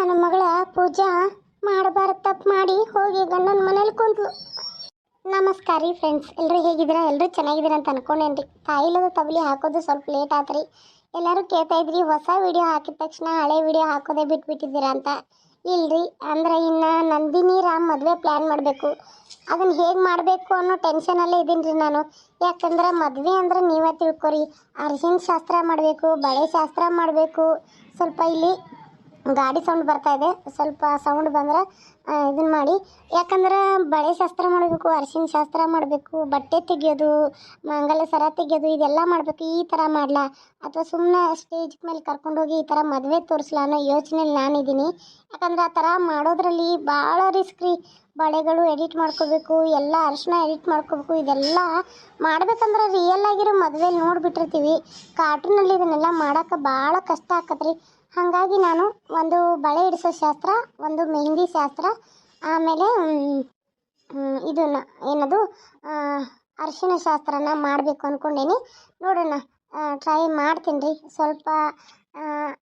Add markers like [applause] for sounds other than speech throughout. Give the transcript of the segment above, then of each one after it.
ನನ್ನ ಮಗಳ ಪೂಜಾ ಮಾಡಬಾರ್ದು ತಪ್ಪು ಮಾಡಿ ಹೋಗಿ ಗಂಡನ ಮನೇಲಿ ಕುಂತಳು ನಮಸ್ಕಾರ ರೀ ಫ್ರೆಂಡ್ಸ್ ಎಲ್ಲರೂ ಹೇಗಿದ್ದೀರಾ? ಎಲ್ಲರೂ ಚೆನ್ನಾಗಿದ್ದೀರಾ ಅಂತ ಅನ್ಕೊಂಡೇನ್ರಿ. ತಾಯಿಲದ ತಬಲಿ ಹಾಕೋದು ಸ್ವಲ್ಪ ಲೇಟ್ ಆತ್ರಿ. ಎಲ್ಲರೂ ಕೇಳ್ತಾ ಇದ್ರಿ, ಹೊಸ ವಿಡಿಯೋ ಹಾಕಿದ ತಕ್ಷಣ ಹಳೆ ವಿಡಿಯೋ ಹಾಕೋದೇ ಬಿಟ್ಬಿಟ್ಟಿದ್ದೀರಾ ಅಂತ. ಇಲ್ರಿ, ಅಂದ್ರೆ ಇನ್ನು ನಂದಿನಿ ರಾಮ್ ಮದುವೆ ಪ್ಲ್ಯಾನ್ ಮಾಡಬೇಕು. ಅದನ್ನು ಹೇಗೆ ಮಾಡಬೇಕು ಅನ್ನೋ ಟೆನ್ಷನಲ್ಲೇ ಇದ್ದೀನಿ ರೀ ನಾನು. ಯಾಕಂದ್ರೆ ಮದುವೆ ಅಂದ್ರೆ ನೀವೇ ತಿಳ್ಕೊರಿ. ಅರಿಶಿನ ಶಾಸ್ತ್ರ ಮಾಡಬೇಕು, ಬಳೆ ಶಾಸ್ತ್ರ ಮಾಡಬೇಕು. ಸ್ವಲ್ಪ ಇಲ್ಲಿ ಗಾಡಿ ಸೌಂಡ್ ಬರ್ತಾ ಇದೆ. ಸ್ವಲ್ಪ ಸೌಂಡ್ ಬಂದ್ರೆ ಇದನ್ನ ಮಾಡಿ. ಯಾಕಂದ್ರೆ ಬಳೆ ಶಾಸ್ತ್ರ ಮಾಡಬೇಕು, ಅರಿಶಿನ ಶಾಸ್ತ್ರ ಮಾಡಬೇಕು, ಬಟ್ಟೆ ತೆಗೆಯೋದು, ಮಂಗಲ ಸರ ತೆಗೆಯೋದು, ಇದೆಲ್ಲ ಮಾಡಬೇಕು, ಈ ಥರ ಮಾಡಲಾ? ಅಥವಾ ಸುಮ್ಮನೆ ಸ್ಟೇಜ್ ಮೇಲೆ ಕರ್ಕೊಂಡೋಗಿ ಈ ಥರ ಮದುವೆ ತೋರಿಸ್ಲಾ ಅನ್ನೋ ಯೋಚನೆಯಲ್ಲಿ ನಾನಿದ್ದೀನಿ. ಯಾಕಂದ್ರೆ ಆ ಥರ ಮಾಡೋದ್ರಲ್ಲಿ ಭಾಳ ರಿಸ್ಕ್ ರೀ. ಬಳೆಗಳು ಎಡಿಟ್ ಮಾಡ್ಕೋಬೇಕು, ಎಲ್ಲ ಅರಿಶಿನ ಎಡಿಟ್ ಮಾಡ್ಕೋಬೇಕು, ಇದೆಲ್ಲ ಮಾಡ್ಬೇಕಂದ್ರೆ ರಿಯಲ್ ಆಗಿರೋ ಮದುವೆಲಿ ನೋಡ್ಬಿಟ್ಟಿರ್ತೀವಿ. ಕಾರ್ಟೂನಲ್ಲಿ ಇದನ್ನೆಲ್ಲ ಮಾಡೋಕೆ ಭಾಳ ಕಷ್ಟ ಆಕತ್ರಿ. ಹಾಗಾಗಿ ನಾನು ಒಂದು ಬಳೆ ಇಡಿಸೋ ಶಾಸ್ತ್ರ, ಒಂದು ಮೆಹಂದಿ ಶಾಸ್ತ್ರ, ಆಮೇಲೆ ಇದನ್ನ, ಏನದು ಅರಿಶಿನ ಶಾಸ್ತ್ರನ ಮಾಡಬೇಕು ಅಂದ್ಕೊಂಡೇನಿ ನೋಡೋಣ ಟ್ರೈ ಮಾಡ್ತೀನಿ ರೀ ಸ್ವಲ್ಪ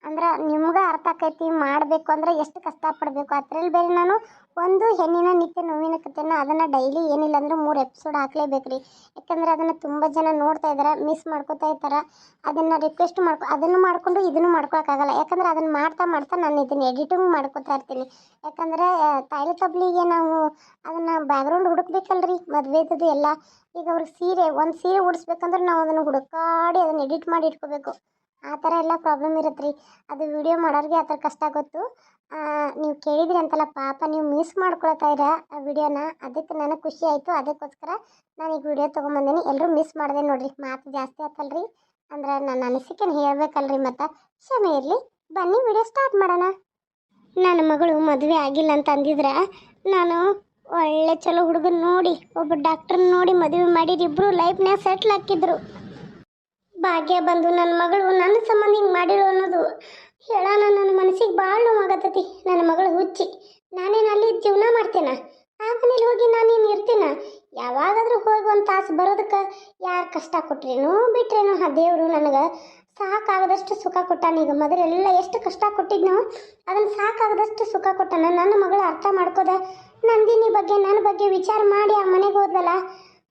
ಅಂದ್ರೆ ನಿಮ್ಗೆ ಅರ್ಥ ಆಕೈತಿ, ಮಾಡಬೇಕು ಅಂದ್ರೆ ಎಷ್ಟು ಕಷ್ಟಪಡಬೇಕು ಅದ್ರಲ್ಲಿ ಬೇರೆ ನಾನು ಒಂದು ಹೆಣ್ಣಿನ ನಿತ್ಯ ನೋವಿನ ಕಥೆನ ಅದನ್ನು ಡೈಲಿ ಏನಿಲ್ಲ ಅಂದ್ರೆ ಮೂರು ಎಪಿಸೋಡ್ ಹಾಕ್ಲೇಬೇಕು ರೀ ಯಾಕಂದ್ರೆ ಅದನ್ನು ತುಂಬ ಜನ ನೋಡ್ತಾ ಇದ್ದಾರೆ ಮಿಸ್ ಮಾಡ್ಕೋತಾ ಇರ್ತಾರೆ. ಅದನ್ನು ರಿಕ್ವೆಸ್ಟ್ ಮಾಡ್ಕೊ, ಅದನ್ನು ಮಾಡಿಕೊಂಡು ಇದನ್ನು ಮಾಡ್ಕೊಳಕ್ಕಾಗಲ್ಲ. ಯಾಕಂದ್ರೆ ಅದನ್ನು ಮಾಡ್ತಾ ಮಾಡ್ತಾ ನಾನು ಇದನ್ನು ಎಡಿಟಿಂಗ್ ಮಾಡ್ಕೊತಾ ಇರ್ತೀನಿ. ಯಾಕಂದರೆ ತಾಯಿಲೆ ತಬ್ಲಿಗೆ ನಾವು ಅದನ್ನು ಬ್ಯಾಕ್ಗ್ರೌಂಡ್ ಹುಡುಕ್ಬೇಕಲ್ರಿ ಮದುವೆದು ಎಲ್ಲ. ಈಗ ಅವ್ರಿಗೆ ಸೀರೆ, ಒಂದು ಸೀರೆ ಉಡಿಸ್ಬೇಕಂದ್ರೆ ನಾವು ಅದನ್ನು ಹುಡುಕಾಡಿ ಅದನ್ನು ಎಡಿಟ್ ಮಾಡಿ ಇಟ್ಕೋಬೇಕು. ಆ ಥರ ಎಲ್ಲ ಪ್ರಾಬ್ಲಮ್ ಇರುತ್ತೆ ರೀ ಅದು ವಿಡಿಯೋ ಮಾಡೋರಿಗೆ ಆ ಥರ ಕಷ್ಟ ಗೊತ್ತು. ನೀವು ಕೇಳಿದ್ರಿ ಅಂತಲ್ಲ ಪಾಪ, ನೀವು ಮಿಸ್ ಮಾಡ್ಕೊಳ್ತಾ ಇರ ಆ ವಿಡಿಯೋನ. ಅದಕ್ಕೆ ನನಗೆ ಖುಷಿ ಆಯಿತು. ಅದಕ್ಕೋಸ್ಕರ ನಾನು ಈಗ ವಿಡಿಯೋ ತೊಗೊಂಬಂದೀನಿ. ಎಲ್ಲರೂ ಮಿಸ್ ಮಾಡಿದೆ ನೋಡ್ರಿ. ಮಾತು ಜಾಸ್ತಿ ಆತಲ್ರಿ. ಅಂದ್ರೆ ನನ್ನ ಅನಿಸಿಕೆನ ಹೇಳ್ಬೇಕಲ್ರಿ ಮತ್ತು. ಕ್ಷಮೆ ಇರಲಿ. ಬನ್ನಿ ವಿಡಿಯೋ ಸ್ಟಾರ್ಟ್ ಮಾಡೋಣ. ನನ್ನ ಮಗಳು ಮದುವೆ ಆಗಿಲ್ಲ ಅಂತ ಅಂದಿದ್ರೆ ನಾನು ಒಳ್ಳೆ ಚಲೋ ಹುಡುಗನ ನೋಡಿ, ಒಬ್ಬ ಡಾಕ್ಟರ್ ನೋಡಿ ಮದುವೆ ಮಾಡಿರಿ. ಇಬ್ಬರು ಲೈಫ್ನ್ಯಾಗ ಸೆಟ್ಲ್ ಹಾಕಿದ್ರು ಭಾಗ್ಯ ಬಂದು ನನ್ನ ಮಗಳು ನನ್ನ ಸಂಬಂಧ ಹಿಂಗೆ ಮಾಡಿರೋ ಅನ್ನೋದು ಹೇಳೋಣ ನನ್ನ ಮನಸ್ಸಿಗೆ ಭಾಳ ನೋವಾಗತ್ತತಿ. ನನ್ನ ಮಗಳು ಹುಚ್ಚಿ. ನಾನೇನು ಅಲ್ಲಿ ಜೀವನ ಮಾಡ್ತೇನೆ? ಆ ಮನೇಲಿ ಹೋಗಿ ನಾನೇನು ಇರ್ತೀನ? ಯಾವಾಗಾದರೂ ಹೋಗಿ ಒಂದು ತಾಸು ಬರೋದಕ್ಕೆ ಯಾರು ಕಷ್ಟ ಕೊಟ್ರೇನೋ ಬಿಟ್ರೇನೋ, ಆ ದೇವರು ನನಗೆ ಸಾಕಾಗದಷ್ಟು ಸುಖ ಕೊಟ್ಟಾನ. ಈಗ ಮೊದಲೆಲ್ಲ ಎಷ್ಟು ಕಷ್ಟ ಕೊಟ್ಟಿದ್ನೋ ಅದನ್ನು ಸಾಕಾಗದಷ್ಟು ಸುಖ ಕೊಟ್ಟಾನ. ನನ್ನ ಮಗಳು ಅರ್ಥ ಮಾಡ್ಕೋದ. ನಂದಿನಿ ಬಗ್ಗೆ ನನ್ನ ಬಗ್ಗೆ ವಿಚಾರ ಮಾಡಿ ಆ ಮನೆಗೆ ಹೋದಲ್ಲ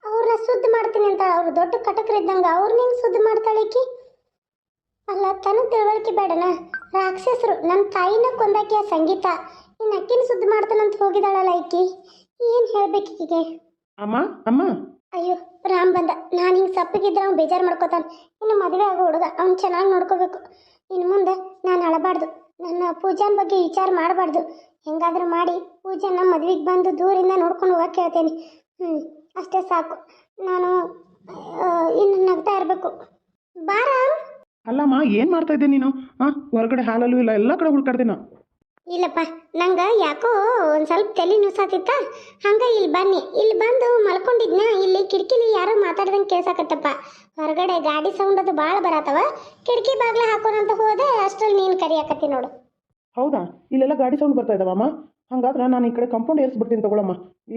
ಅವ್ರನ್ನ ಸುದ್ದಿ ಮಾಡ್ತೀನಿ ಅಂತ ಅವ್ರು ದೊಡ್ಡ ಕಟಕರಿದ್ದಂಗೆ ಅವ್ರನ್ನ ಹೆಂಗೆ ಸುದ್ದಿ ಮಾಡ್ತಾಳೆ ಈಕಿ? ತನ್ನ ತಿಳುವಳಿಕೆ ಬೇಡನ? ರಾಕ್ಷಸರು ನನ್ನ ತಾಯಿನ ಕೊಂದಾಕಿ ಆ ಸಂಗೀತ. ಇನ್ನು ಅಕ್ಕಿನ ಸುದ್ದಿ ಮಾಡ್ತಾನಂತ ಹೋಗಿದಾಳಲ್ಲ ಲೈಕಿ ಏನು ಹೇಳ್ಬೇಕು ಈಕಿಗೆ? ಅಮ್ಮ ಅಮ್ಮ. ಅಯ್ಯೋ ರಾಮ್ ಬಂದ. ನಾನು ಹಿಂಗೆ ಸಪ್ಪಗಿದ್ರೆ ಅವ್ನು ಬೇಜಾರು ಮಾಡ್ಕೋತಾನೆ. ಇನ್ನು ಮದುವೆ ಆಗೋ ಹುಡುಗ ಅವ್ನು ಚೆನ್ನಾಗಿ ನೋಡ್ಕೋಬೇಕು. ಇನ್ನು ಮುಂದೆ ನಾನು ಅಳಬಾರ್ದು. ನನ್ನ ಪೂಜಾನ ಬಗ್ಗೆ ವಿಚಾರ ಮಾಡಬಾರ್ದು. ಹೆಂಗಾದರೂ ಮಾಡಿ ಪೂಜೆನ ಮದುವೆಗೆ ಬಂದು ದೂರಿಂದ ನೋಡ್ಕೊಂಡು ಹೋಗಕ್ಕೆ ಹೇಳ್ತೇನೆ. ಹ್ಞೂ ಅಷ್ಟೇ ಸಾಕು. ನಾನು ಇನ್ನು ನಗ್ತಾ ಇರಬೇಕು. ಬಾರ ಅಲ್ಲಮ್ಮ ಏನು ಮಾಡ್ತಾ ಇದ್ದೆ ನೀನು? ಹಾಂ ಹೊರಗಡೆ ಹಾಲಲ್ಲೂ ಇಲ್ಲ ಎಲ್ಲ ಕಡೆ ಹುಡ್ಕಾಡ್ದೆ ನಾ ಇಲ್ಲಪ್ಪ ನಂಗೆ ಯಾಕೋ ಒಂದು ಸ್ವಲ್ಪ ತಲೆ ನುಸಾತಿತ್ತ? ಹಂಗೆ ಇಲ್ಲಿ ಬನ್ನಿ ಇಲ್ಲಿ ಬಂದು ಮಲ್ಕೊಂಡಿದ್ನ ಇಲ್ಲಿ ಕಿಟಕಿಲಿ ಯಾರೋ ಮಾತಾಡ್ದಂಗೆ ಕೇಳ್ಸಾಕತ್ತಪ್ಪ. ಹೊರಗಡೆ ಗಾಡಿ ಸೌಂಡ್ ಅದು ಭಾಳ ಬರತ್ತವ ಕಿಟಕಿ ಬಾಗ್ಲ ಹಾಕೋಣಂತ ಹೋದೆ ಅಷ್ಟ್ರಲ್ಲಿ ನೀನು ಕರಿಯಾಕತ್ತಿ ನೋಡು. ಹೌದಾ? ಇಲ್ಲೆಲ್ಲ ಗಾಡಿ ಸೌಂಡ್ ಬರ್ತಾ ಇದ್ದಾವಮ್ಮ ಹಂಗಾದ್ರೆ ನಾನು ಈ ಕಡೆ ಕಂಪೌಂಡ್ ಏರಿಸ್ಬಿಡ್ತೀನಿ ತಗೊಳಮ್ಮ.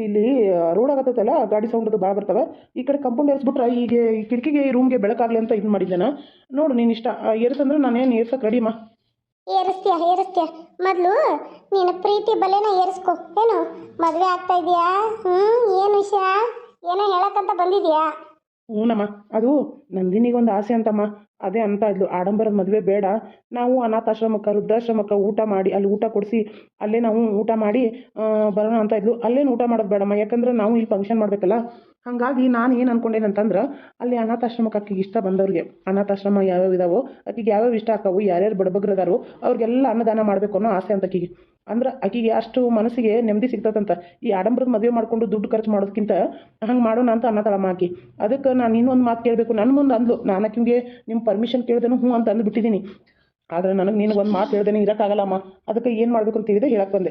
ಇಲ್ಲಿ ರೋಡ್ ಆಗತ್ತಲ್ಲ ಗಾಡಿ ಸೌಂಡ್ ಅದು ಭಾಳ ಬರ್ತವೆ. ಈ ಕಡೆ ಕಂಪೌಂಡ್ ಏರಿಸ್ಬಿಟ್ರೆ ಈಗ ಈ ಕಿಟಕಿಗೆ ಈ ರೂಮ್ಗೆ ಬೆಳಕಾಗಲಿ ಅಂತ ಇದು ಮಾಡಿದ್ದೇನೆ. ನೋಡು ನೀನು ಇಷ್ಟ. ಏರಿಸಂದ್ರೆ ನಾನೇನು ಏರ್ಸಕ್ಕೆ ರೆಡಿಮ್ಮ ಏರಿಸ್ತೀಯ ಏರಿಸ್ತೀಯ. ಮೊದಲು ನೀನು ಪ್ರೀತಿ ಬಲೆನ ಏರಿಸ್ಕೊ. ಏನು ಮದುವೆ ಆಗ್ತಾ ಇದೆಯಾ? ಹ್ಞೂ ಏನು ವಿಷಯ? ಏನೋ ಹೇಳಕ್ಕಂತ ಬಂದಿದ್ಯಾ? ಹ್ಞೂನಮ್ಮ ಅದು ನಂದಿನಿಗೊಂದು ಆಸೆ ಅಂತಮ್ಮ. ಅದೇ ಅಂತ ಇದ್ಲು ಆಡಂಬರದ ಮದುವೆ ಬೇಡ. ನಾವು ಅನಾಥಾಶ್ರಮಕ್ಕೆ, ವೃದ್ಧಾಶ್ರಮಕ್ಕೆ ಊಟ ಮಾಡಿ, ಅಲ್ಲಿ ಊಟ ಕೊಡಿಸಿ, ಅಲ್ಲೇ ನಾವು ಊಟ ಮಾಡಿ ಬರೋಣ ಅಂತ ಇದ್ಲು. ಅಲ್ಲೇನು ಊಟ ಮಾಡೋದು ಬೇಡಮ್ಮ. ಯಾಕಂದ್ರೆ ನಾವು ಇಲ್ಲಿ ಫಂಕ್ಷನ್ ಮಾಡಬೇಕಲ್ಲ. ಹಾಗಾಗಿ ನಾನು ಏನು ಅಂದ್ಕೊಂಡೇನೆ ಅಂತಂದ್ರೆ, ಅಲ್ಲಿ ಅನಾಥಾಶ್ರಮಕ್ಕೆ ಆಕಿಗೆ ಇಷ್ಟ ಬಂದವ್ರಿಗೆ, ಅನಾಥಾಶ್ರಮ ಯಾವ್ಯಾವ ಇದಾವೋ ಆಕಿಗೆ ಯಾವ್ಯಾವ ಇಷ್ಟ ಆಕಾವು ಯಾರ್ಯಾರು ಬಡಬಗ್ರದಾರೋ ಅವ್ರಿಗೆಲ್ಲ ಅನ್ನದಾನ ಮಾಡಬೇಕು ಅನ್ನೋ ಆಸೆ ಅಂತ ಆಕಿಗೆ ಅಂದ್ರೆ ಆಕಿಗೆ ಅಷ್ಟು ಮನಸ್ಸಿಗೆ ನೆಮ್ಮದಿ ಸಿಗ್ತದಂತ. ಈ ಆಡಂಬರದ ಮದುವೆ ಮಾಡ್ಕೊಂಡು ದುಡ್ಡು ಖರ್ಚು ಮಾಡೋದಕ್ಕಿಂತ ಹಂಗೆ ಮಾಡೋಣ ಅಂತ ಅನ್ನತಾಳಮ್ಮ ಆಕಿ. ಅದಕ್ಕೆ ನಾನು ಇನ್ನೊಂದು ಮಾತು ಕೇಳಬೇಕು. ನನ್ನ ಮುಂದೆ ಅಂದ್ಲು. ನಾನು ಆಕಿಗೆ ನಿಮ್ಮ ಪರ್ಮಿಷನ್ ಕೇಳ್ದೇನು ಹ್ಞೂ ಅಂತ ಅಂದ್ಬಿಟ್ಟಿದ್ದೀನಿ ಆದರೆ ನನಗೆ ನಿನಗೊಂದು ಮಾತು ಹೇಳ್ದೇನೆ ಇರೋಕ್ಕಾಗಲ್ಲಮ್ಮ. ಅದಕ್ಕೆ ಏನು ಮಾಡಬೇಕು ಅಂತ ಹೇಳಿದೆ ಹೇಳಕ್ಕೆ ಬಂದೆ.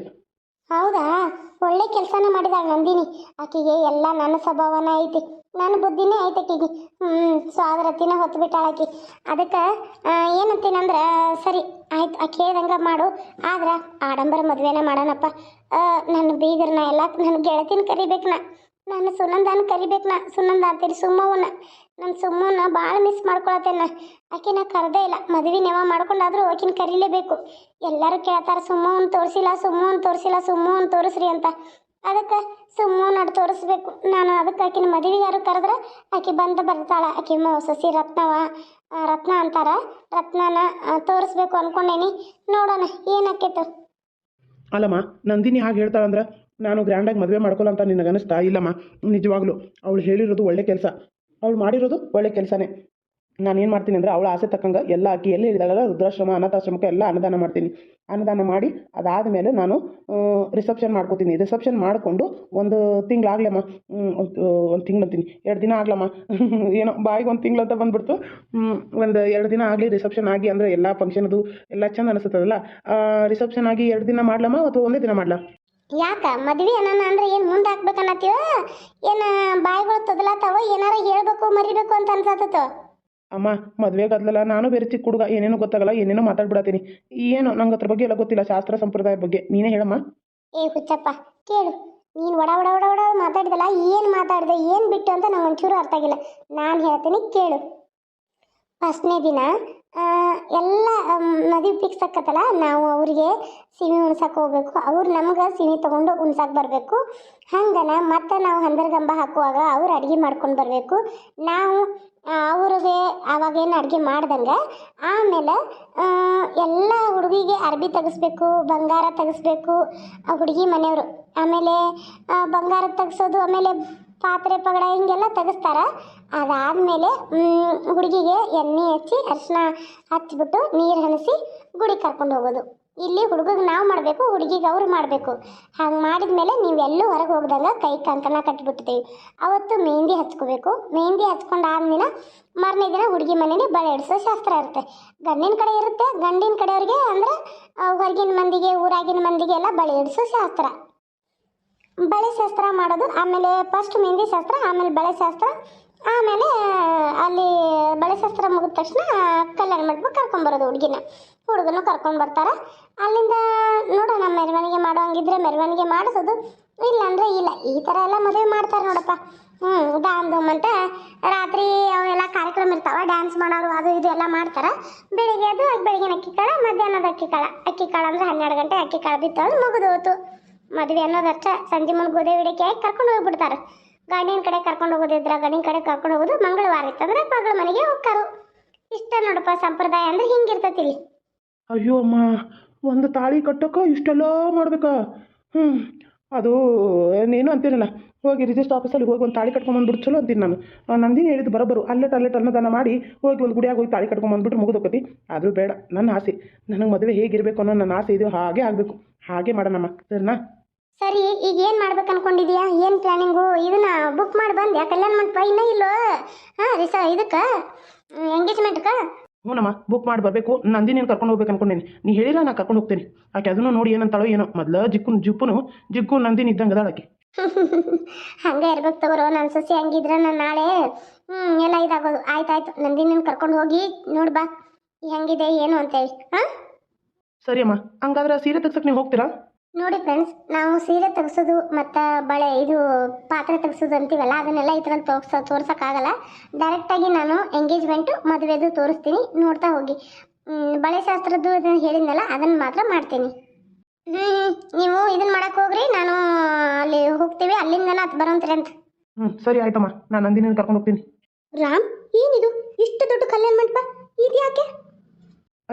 ಹೌದಾ? ಒಳ್ಳೆ ಕೆಲಸನ ಮಾಡಿದಾಳೆ ನಂದಿನಿ. ಆಕಿಗೆ ಎಲ್ಲ ನನ್ನ ಸ್ವಭಾವನ ಐತಿ. ನನ್ನ ಬುದ್ಧಿನೇ ಐತೆ ಆಕಿಗೆ ಹ್ಞೂ ಸ್ವಾದರತಿನ ಹೊತ್ತು ಬಿಟ್ಟಾಳ ಆಕಿ ಅದಕ್ಕೆ ಏನಂತೀನಂದ್ರೆ, ಸರಿ, ಆಯ್ತು, ಆ ಕೇಳ್ದಂಗ ಮಾಡು. ಆದ್ರೆ, ಆಡಂಬರ ಮದುವೆನ ಮಾಡೋಣಪ್ಪ. ನನ್ನ ಬೀದರ್ನ ಎಲ್ಲ, ನನ್ನ ಗೆಳತಿನ ಕರಿಬೇಕು ನಾ ನಾನು ಸುನಂದನ ಕರಿಬೇಕು ನಾ ಸುನಂದ ಅಂತೀರಿ ಸುಮ್ಮವನ್ನ ನನ್ನ ಸುಮ್ಮನ ಭಾಳ ಮಿಸ್ ಮಾಡ್ಕೊಳತ್ತೇನ. ನಾ ಕರೆದೇ ಇಲ್ಲ. ಮದುವೆ ನೆವ ಮಾಡ್ಕೊಂಡಾದ್ರೂ ಆಕಿನ ಕರೀಲೇಬೇಕು. ಎಲ್ಲರೂ ಕೇಳ್ತಾರ ಸುಮ್ಮವನ್ ತೋರಿಸಿಲ್ಲ ಸುಮ್ಮವನ್ ತೋರಿಸಿಲ್ಲ, ಸುಮ್ಮವನ್ ತೋರಿಸ್ರಿ ಅಂತ. ಅದಕ್ಕೆ ಸುಮ್ಮವನ್ ಅಡ್ ತೋರಿಸ್ಬೇಕು. ನಾನು ಅದಕ್ಕೆ ಆಕಿನ ಮದುವೆಗಾರು ಕರೆದ್ರೆ ಆಕೆ ಬಂದು ಬರ್ತಾಳೆ. ಆಕೆ ಸಸಿ ರತ್ನವ. ರತ್ನ ಅಂತಾರ. ರತ್ನನ ತೋರಿಸ್ಬೇಕು ಅನ್ಕೊಂಡೇನಿ. ನೋಡೋಣ ಏನಾಕೈತು ಅಲ್ಲಮ್ಮ, ನಂದಿನಿ ಹಾಗೆ ಹೇಳ್ತಾಳಂದ್ರೆ ನಾನು ಗ್ರ್ಯಾಂಡಾಗಿ ಮದುವೆ ಮಾಡ್ಕೊಳ್ಳೋ ಅಂತ ನಿನಗನ್ನಿಸ್ತಾ ಇಲ್ಲಮ್ಮ. ನಿಜವಾಗ್ಲೂ, ಅವಳು ಹೇಳಿರೋದು ಒಳ್ಳೆ ಕೆಲಸ. ಅವಳು ಮಾಡಿರೋದು ಒಳ್ಳೆ ಕೆಲಸನೇ. ನಾನು ಏನು ಮಾಡ್ತೀನಿ ಅಂದರೆ ಅವಳ ಆಸೆ ತಕ್ಕಂಗೆ ಎಲ್ಲ ಆಕಿ ಎಲ್ಲಿ ಹೇಳಿದಾಳಲ್ಲ, ವೃದ್ಧಾಶ್ರಮ, ಅನಾಥಾಶ್ರಮಕ್ಕೆ ಎಲ್ಲ ಅನುದಾನ ಮಾಡ್ತೀನಿ. ಅನುದಾನ ಮಾಡಿ ಅದಾದ ಮೇಲೆ ನಾನು ರಿಸೆಪ್ಷನ್ ಮಾಡ್ಕೋತೀನಿ. ರಿಸೆಪ್ಷನ್ ಮಾಡಿಕೊಂಡು ಒಂದು ತಿಂಗಳಾಗ್ಲಮ್ಮ ಒಂದು ತಿಂಗಳು ಅಂತೀನಿ. ಎರಡು ದಿನ ಆಗ್ಲಮ್ಮ [laughs] ಏನೋ ಬಾಯಿಗೆ ಒಂದು ತಿಂಗಳು ಅಂತ ಬಂದ್ಬಿಡ್ತು. ಒಂದು ಎರಡು ದಿನ ಆಗಲಿ ರಿಸೆಪ್ಷನ್ ಆಗಿ ಅಂದರೆ ಎಲ್ಲ ಫಂಕ್ಷನ್ದು ಎಲ್ಲ ಚಂದ ಅನಿಸುತ್ತದಲ್ಲ. ರಿಸೆಪ್ಷನ್ ಆಗಿ ಎರಡು ದಿನ ಮಾಡ್ಲಮ್ಮ ಅಥವಾ ಒಂದೇ ದಿನ ಮಾಡ್ಲಾ? ಯಾಕ? ಮದ್ವೆ ಏನನ್ನ ಅಂದ್ರೆ ಏನು ಮುಂದೆ ಹಾಕ್ಬೇಕನ್ನತ್ತೀವ? ಏನು ಬಾಯಿಗಳು ತೊದಲಾತಾವ? ಏನಾರ ಹೇಳ್ಬೇಕು, ಮರಿಬೇಕು ಅಂತ ಅನ್ಸತ್ತೋ ಅಮ್ಮ ಮದುವೆ ಗದ್ಲಲ್ಲ ನಾನು ಬೇರೆ ಚಿಕ್ಕ ಹುಡುಗ, ಏನೇನೋ ಗೊತ್ತಾಗಲ್ಲ, ಏನೇನೋ ಮಾತಾಡ್ಬಿಡತ್ತೀನಿ. ಏನು ನಂಗೆ ಅದ್ರ ಬಗ್ಗೆ ಎಲ್ಲ ಗೊತ್ತಿಲ್ಲ, ಶಾಸ್ತ್ರ ಸಂಪ್ರದಾಯ ಬಗ್ಗೆ. ನೀನೇ ಹೇಳಮ್ಮ. ಏ ಹುಚ್ಚಪ್ಪ, ಕೇಳು. ನೀನು ಒಡ ಒಡ ಒಡ ಒಡ ಮಾತಾಡಿದಲ್ಲ, ಏನು ಮಾತಾಡಿದೆ, ಏನು ಬಿಟ್ಟು ಅಂತ ನಂಗೆ ಒಂಚೂರು ಅರ್ಥ ಆಗಿಲ್ಲ. ನಾನು ಹೇಳ್ತೀನಿ, ಕೇಳು. ಫಸ್ಟ್ನೇ ದಿನ ಎಲ್ಲ ಮದುವೆ ಫಿಕ್ಸ್ ನಾವು ಅವರಿಗೆ ಸಿಮಿ ಉಣ್ಸಕ್ಕೆ ಹೋಗ್ಬೇಕು. ಅವ್ರು ನಮ್ಗೆ ಸಿಮಿ ತೊಗೊಂಡು ಉಣ್ಸಕ್ಕೆ ಬರಬೇಕು. ಹಂಗನ ಮತ್ತೆ ನಾವು ಹಂದರ್ಗಂಬ ಹಾಕುವಾಗ ಅವ್ರು ಅಡುಗೆ ಮಾಡ್ಕೊಂಡು ಬರಬೇಕು. ನಾವು ಅವ್ರಿಗೆ ಅವಾಗೇನು ಅಡುಗೆ ಮಾಡ್ದಂಗೆ, ಆಮೇಲೆ ಎಲ್ಲ ಹುಡುಗಿಗೆ ಅರ್ಬಿ ತೆಗೆಸ್ಬೇಕು, ಬಂಗಾರ ತೆಗಿಸ್ಬೇಕು. ಆ ಹುಡುಗಿ ಮನೆಯವರು. ಆಮೇಲೆ ಬಂಗಾರ ತೆಗ್ಸೋದು, ಆಮೇಲೆ ಪಾತ್ರೆ ಪಗಡ ಹಿಂಗೆಲ್ಲ ತೆಗೆಸ್ತಾರ. ಅದಾದಮೇಲೆ ಹುಡುಗಿಗೆ ಎಣ್ಣೆ ಹಚ್ಚಿ ಅರಿಶಿನ ಹಚ್ಚಿಬಿಟ್ಟು ನೀರು ಹನಿಸಿ ಗುಡಿ ಕರ್ಕೊಂಡು ಹೋಗೋದು. ಇಲ್ಲಿ ಹುಡುಗಗೆ ನಾವು ಮಾಡಬೇಕು, ಹುಡುಗಿಗೆ ಅವ್ರು ಮಾಡಬೇಕು. ಹಂಗೆ ಮಾಡಿದ್ಮೇಲೆ ನೀವೆಲ್ಲೂ ಹೊರಗೆ ಹೋಗ್ದಂಗೆ ಕೈ ಕಂಕಣ ಕಟ್ಟಿಬಿಡ್ತೀವಿ ಅವತ್ತು ಮೆಹಂದಿ ಹಚ್ಕೋಬೇಕು. ಮೆಹಂದಿ ಹಚ್ಕೊಂಡಾದ್ಮೇಲೆ ಮಾರನೇ ದಿನ ಹುಡುಗಿ ಮನೇಲಿ ಬಳೆ ಇಡಿಸೋ ಶಾಸ್ತ್ರ ಇರುತ್ತೆ. ಗಂಡಿನ ಕಡೆ ಇರುತ್ತೆ, ಗಂಡಿನ ಕಡೆಯವ್ರಿಗೆ ಅಂದ್ರೆ ಹೊರಗಿನ ಮಂದಿಗೆ, ಊರಾಗಿನ ಮಂದಿಗೆ ಎಲ್ಲ ಬಳೆ ಶಾಸ್ತ್ರ. ಬಳೆ ಶಾಸ್ತ್ರ ಮಾಡೋದು, ಆಮೇಲೆ ಫಸ್ಟ್ ಮೆಹಂದಿ ಶಾಸ್ತ್ರ, ಆಮೇಲೆ ಬಳೆ ಶಾಸ್ತ್ರ, ಆಮೇಲೆ ಅಲ್ಲಿ ಬಳೆ ಶಾಸ್ತ್ರ ಮುಗಿದ ತಕ್ಷಣ ಕಲ್ಯಾಣ ಮಂಟಪ ಕರ್ಕೊಂಡ್ಬರೋದು ಹುಡುಗಿನ. ಹುಡುಗನು ಕರ್ಕೊಂಡು ಬರ್ತಾರೆ. ಅಲ್ಲಿಂದ ನೋಡೋಣ, ಮೆರವಣಿಗೆ ಮಾಡೋಂಗಿದ್ರೆ ಮೆರವಣಿಗೆ ಮಾಡಿಸೋದು. ಇಲ್ಲಾಂದ್ರೆ ಇಲ್ಲ, ಈ ಥರ ಎಲ್ಲ ಮದುವೆ ಮಾಡ್ತಾರೆ ನೋಡಪ್ಪ. ಹ್ಞೂ ದಾಮ್ ಧೂಮ್ ಅಂತ ರಾತ್ರಿ ಅವೆಲ್ಲ ಕಾರ್ಯಕ್ರಮ ಇರ್ತಾವ ಡ್ಯಾನ್ಸ್ ಮಾಡೋರು, ಅದು ಇದು ಎಲ್ಲ ಮಾಡ್ತಾರೆ. ಬೆಳಿಗ್ಗೆ ಅದು ಬೆಳಿಗ್ಗೆ ಅಕ್ಕಿ ಕಾಳ, ಮಧ್ಯಾಹ್ನದ ಅಕ್ಕಿ ಕಾಳ. ಅಕ್ಕಿ ಕಾಳ ಅಂದ್ರೆ ಹನ್ನೆರಡು ಗಂಟೆ ಅಕ್ಕಿ ಕಾಳ ಬಿತ್ತು ಮುಗಿದು ಹೋತು ಮದುವೆ ಅನ್ನೋದಷ್ಟೇ ಸಂಜೆ ಮುಂದೆ ಗೋದೆ ಹಾಕಿ ಕರ್ಕೊಂಡು ಹೋಗ್ಬಿಡ್ತಾರೆ. ಗಂಡಿನ ಕಡೆ ಕರ್ಕೊಂಡು ಹೋಗೋದಿದ್ರ, ಗಂಡಿನ ಕಡೆ ಕರ್ಕೊಂಡು ಹೋಗೋದು ಮಂಗಳವಾರ ಇತ್ತಂದ್ರೆ ಮಗಳ ಮನೆಗೆ ಹೋಗ್ತಾರು. ಇಷ್ಟ ನೋಡಪ್ಪ ಸಂಪ್ರದಾಯ ಅಂದ್ರೆ ಹಿಂಗಿರ್ತತಿ ಇಲ್ಲಿ. ಅಯ್ಯೋ ಅಮ್ಮ, ಒಂದು ತಾಳಿ ಕಟ್ಟಕ ಇಷ್ಟೆಲ್ಲ ಮಾಡ್ಬೇಕಾ? ಹ್ಞೂ ಅದು ನೀನು ಅಂತೀನಲ್ಲ. ಹೋಗಿ ರಿಜಿಸ್ಟರ್ ಆಫೀಸಲ್ಲಿ ಹೋಗಿ ಒಂದು ತಾಳಿ ಕಟ್ಕೊಂಬಂದ್ಬಿಟ್ಟು ಚಲೋ ಅಂತೀನಿ ನಾನು. ನಂದಿನಿ ಹೇಳಿದ್ದು ಬರೋಬ್ಬರು. ಅಲ್ಲೇ ಟಾಯ್ಲೆಟ್ ಅನ್ನದಾನ ಮಾಡಿ ಹೋಗಿ ಒಂದು ಗುಡಿಯಾಗಿ ಹೋಗಿ ತಾಳಿ ಕಟ್ಕೊಂಬಂದ್ಬಿಟ್ರೆ ಮುಗಿದೋಕತಿ. ಆದರೂ ಬೇಡ, ನನ್ನ ಆಸೆ. ನನಗೆ ಮದುವೆ ಹೇಗಿರಬೇಕು ಅನ್ನೋ ನನ್ನ ಆಸೆ ಇದೆಯೋ ಹಾಗೆ ಆಗಬೇಕು. ಹಾಗೆ ಮಾಡೋಣಮ್ಮ. ಸರಿನಾ? ಸರಿ ಈಗ ಏನು ಮಾಡ್ಬೇಕು ಅನ್ಕೊಂಡಿದ್ಯಾ? ಏನು ಪ್ಲಾನಿಂಗು ಇದನ್ನ ಬುಕ್ ಮಾಡಿ ಬಂದ್ಯಾ ಕಲ್ಯಾಣ ಮಂಟಪ ಇನ್ನೂ ಇಲ್ಲೋ? ಹಾಂ ರಿಸ ಇದಕ್ಕೆ? ಎಂಗೇಜ್ಮೆಂಟ್ಗೆ ಹ್ಞೂನಮ್ಮ ಬುಕ್ ಮಾಡಿ ಬರಬೇಕು. ನಂದಿನಿ ಕರ್ಕೊಂಡು ಹೋಗ್ಬೇಕು ಅನ್ಕೊಂಡೇನಿ. ನೀ ಹೇಳಿಲ್ಲ ನಾನು ಕರ್ಕೊಂಡು ಹೋಗ್ತೀನಿ. ಆಕೆ ಅದನ್ನು ನೋಡಿ ಏನಂತಾಳೋ ಏನೋ. ಮೊದಲ ಜಿಕ್ಕು ಜಿಪ್ಪುನು ಜಿಕ್ಕು ನಂದಿನಿ ಇದ್ದಂಗೆ ಅದಾಳ ಆಕೆ. [laughs] ಹಂಗೆ ಇರ್ಬೇಕು ತಗೋರೋ ನನ್ನ ಸಸಿ ಹಂಗಿದ್ರೆ ನಾನು ನಾಳೆ ಹ್ಞೂ ಎಲ್ಲ ಇದಾಗೋದು. ಆಯ್ತಾಯ್ತು ನಂದಿನ ಕರ್ಕೊಂಡು ಹೋಗಿ ನೋಡಿ ಬಾ. ಹೆಂಗಿದೆ ಏನು ಅಂತೇಳಿ. ಹಾಂ? ಸರಿ ಅಮ್ಮ ಹಂಗಾದ್ರೆ ಸೀರೆ ತೆಗ್ಸಕ್ಕೆ ನೀವು ಹೋಗ್ತೀರಾ? ನೋಡಿ ಫ್ರೆಂಡ್ಸ್ ನಾವು ಸೀರೆ ತೆಗ್ಸೋದು ಮತ್ತು ಬಳೆ ಇದು ಪಾತ್ರೆ ತೆಗ್ಸೋದು ಅಂತೀವಲ್ಲ ಅದನ್ನೆಲ್ಲ ಈ ಥರ ತೋರ್ಸ ತೋರ್ಸೋಕ್ಕಾಗಲ್ಲ. ಡೈರೆಕ್ಟಾಗಿ ನಾನು ಎಂಗೇಜ್ಮೆಂಟು ಮದುವೆದು ತೋರಿಸ್ತೀನಿ ನೋಡ್ತಾ ಹೋಗಿ. ಬಳೆ ಶಾಸ್ತ್ರದ್ದು ಇದನ್ನು ಹೇಳಿದ್ನಲ್ಲ ಅದನ್ನು ಮಾತ್ರ ಮಾಡ್ತೀನಿ. ಹ್ಞೂ ನೀವು ಇದನ್ನು ಮಾಡಕ್ಕೆ ಹೋಗ್ರಿ ನಾನು ಅಲ್ಲಿ ಹೋಗ್ತೀವಿ ಅಲ್ಲಿಂದನ ಅದು ಬರೋಂತ್ರಿ ಅಂತ. ಹ್ಞೂ ಸರಿ ಆಯ್ತಮ್ಮ ನಾನು ನಂದಿನಿ ಕರ್ಕೊಂಡು ಹೋಗ್ತೀನಿ. ರಾಮ್ ಏನಿದು? ಇಷ್ಟು ದೊಡ್ಡ ಕಲ್ಯಾಣ ಮಂಟಪ ಇದು ಯಾಕೆ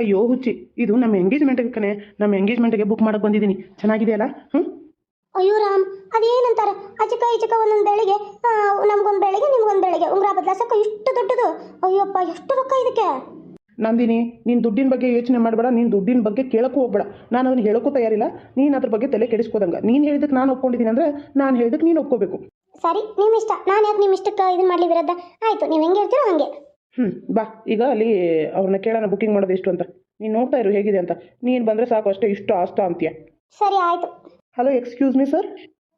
ಅಯ್ಯೋ ಹುಚ್ಚಿ ಇದು ನಮ್ಮ ಎಂಗೇಜ್ಮೆಂಟ್ ಕಣೆ. ನಮ್ಮ ಎಂಗೇಜ್ಮೆಂಟ್ಗೆ ಬುಕ್ ಮಾಡಕ್ಕೆ ಬಂದಿದ್ದೀನಿ. ಚೆನ್ನಾಗಿದೆಯಲ್ಲ ಹ್ಞೂ ಅಯ್ಯೋ ರಾಮ್ ಅದೇನಂತಾರೆ? ಅಚಕ ಇಚಕ ಒಂದೊಂದು ಬೆಳಿಗ್ಗೆ ನಮ್ಗೊಂದು ಬೆಳಿಗ್ಗೆ ನಿಮ್ಗೊಂದು ಬೆಳಿಗ್ಗೆ ಉಂಗ್ರ ಬದಲಾಸಕ್ಕೆ ಇಷ್ಟು ದೊಡ್ಡದು. ಅಯ್ಯಪ್ಪ ಎಷ್ಟು ರೊಕ್ಕ ಇದಕ್ಕೆ? ನಂದಿನಿ ನೀನು ದುಡ್ಡಿನ ಬಗ್ಗೆ ಯೋಚನೆ ಮಾಡಬೇಡ. ನೀನು ದುಡ್ಡಿನ ಬಗ್ಗೆ ಕೇಳಕ್ಕೂ ಹೋಗ್ಬೇಡ. ನಾನು ಅದನ್ನು ಹೇಳೋಕ್ಕೂ ತಯಾರಿಲ್ಲ. ನೀನು ಅದ್ರ ಬಗ್ಗೆ ತಲೆ ಕೆಡಿಸ್ಕೋದಂಗೆ. ನೀನು ಹೇಳಿದಕ್ಕೆ ನಾನು ಒಪ್ಕೊಂಡಿದ್ದೀನಿ ಅಂದರೆ ನಾನು ಹೇಳಿದಕ್ಕೆ ನೀನು ಒಪ್ಕೋಬೇಕು. ಸರಿ ನಿಮ್ಮ ಇಷ್ಟ ನಾನು ಯಾಕೆ ನಿಮ್ಮ ಇಷ್ಟಕ್ಕೆ ಇದನ್ನ ಮಾಡಲಿ ಆಯ್ತು ಆಯಿತು ನೀವು ಹೆಂಗೆ ಇರ್ತೀರೋ ಹಾಗೆ. ಹ್ಞೂ ಬಾ. ಈಗ ಅಲ್ಲಿ ಅವ್ರನ್ನ ಕೇಳೋಣ ಬುಕ್ಕಿಂಗ್ ಮಾಡೋದು ಎಷ್ಟು ಅಂತ. ನೀನು ನೋಡ್ತಾ ಇರು ಹೇಗಿದೆ ಅಂತ. ನೀನು ಬಂದರೆ ಸಾಕು ಅಷ್ಟೇ ಇಷ್ಟು ಆಸ್ತ ಅಂತೀಯ. ಸರಿ ಆಯಿತು. ಹಲೋ ಎಕ್ಸ್ಕ್ಯೂಸ್ ಮೀ ಸರ್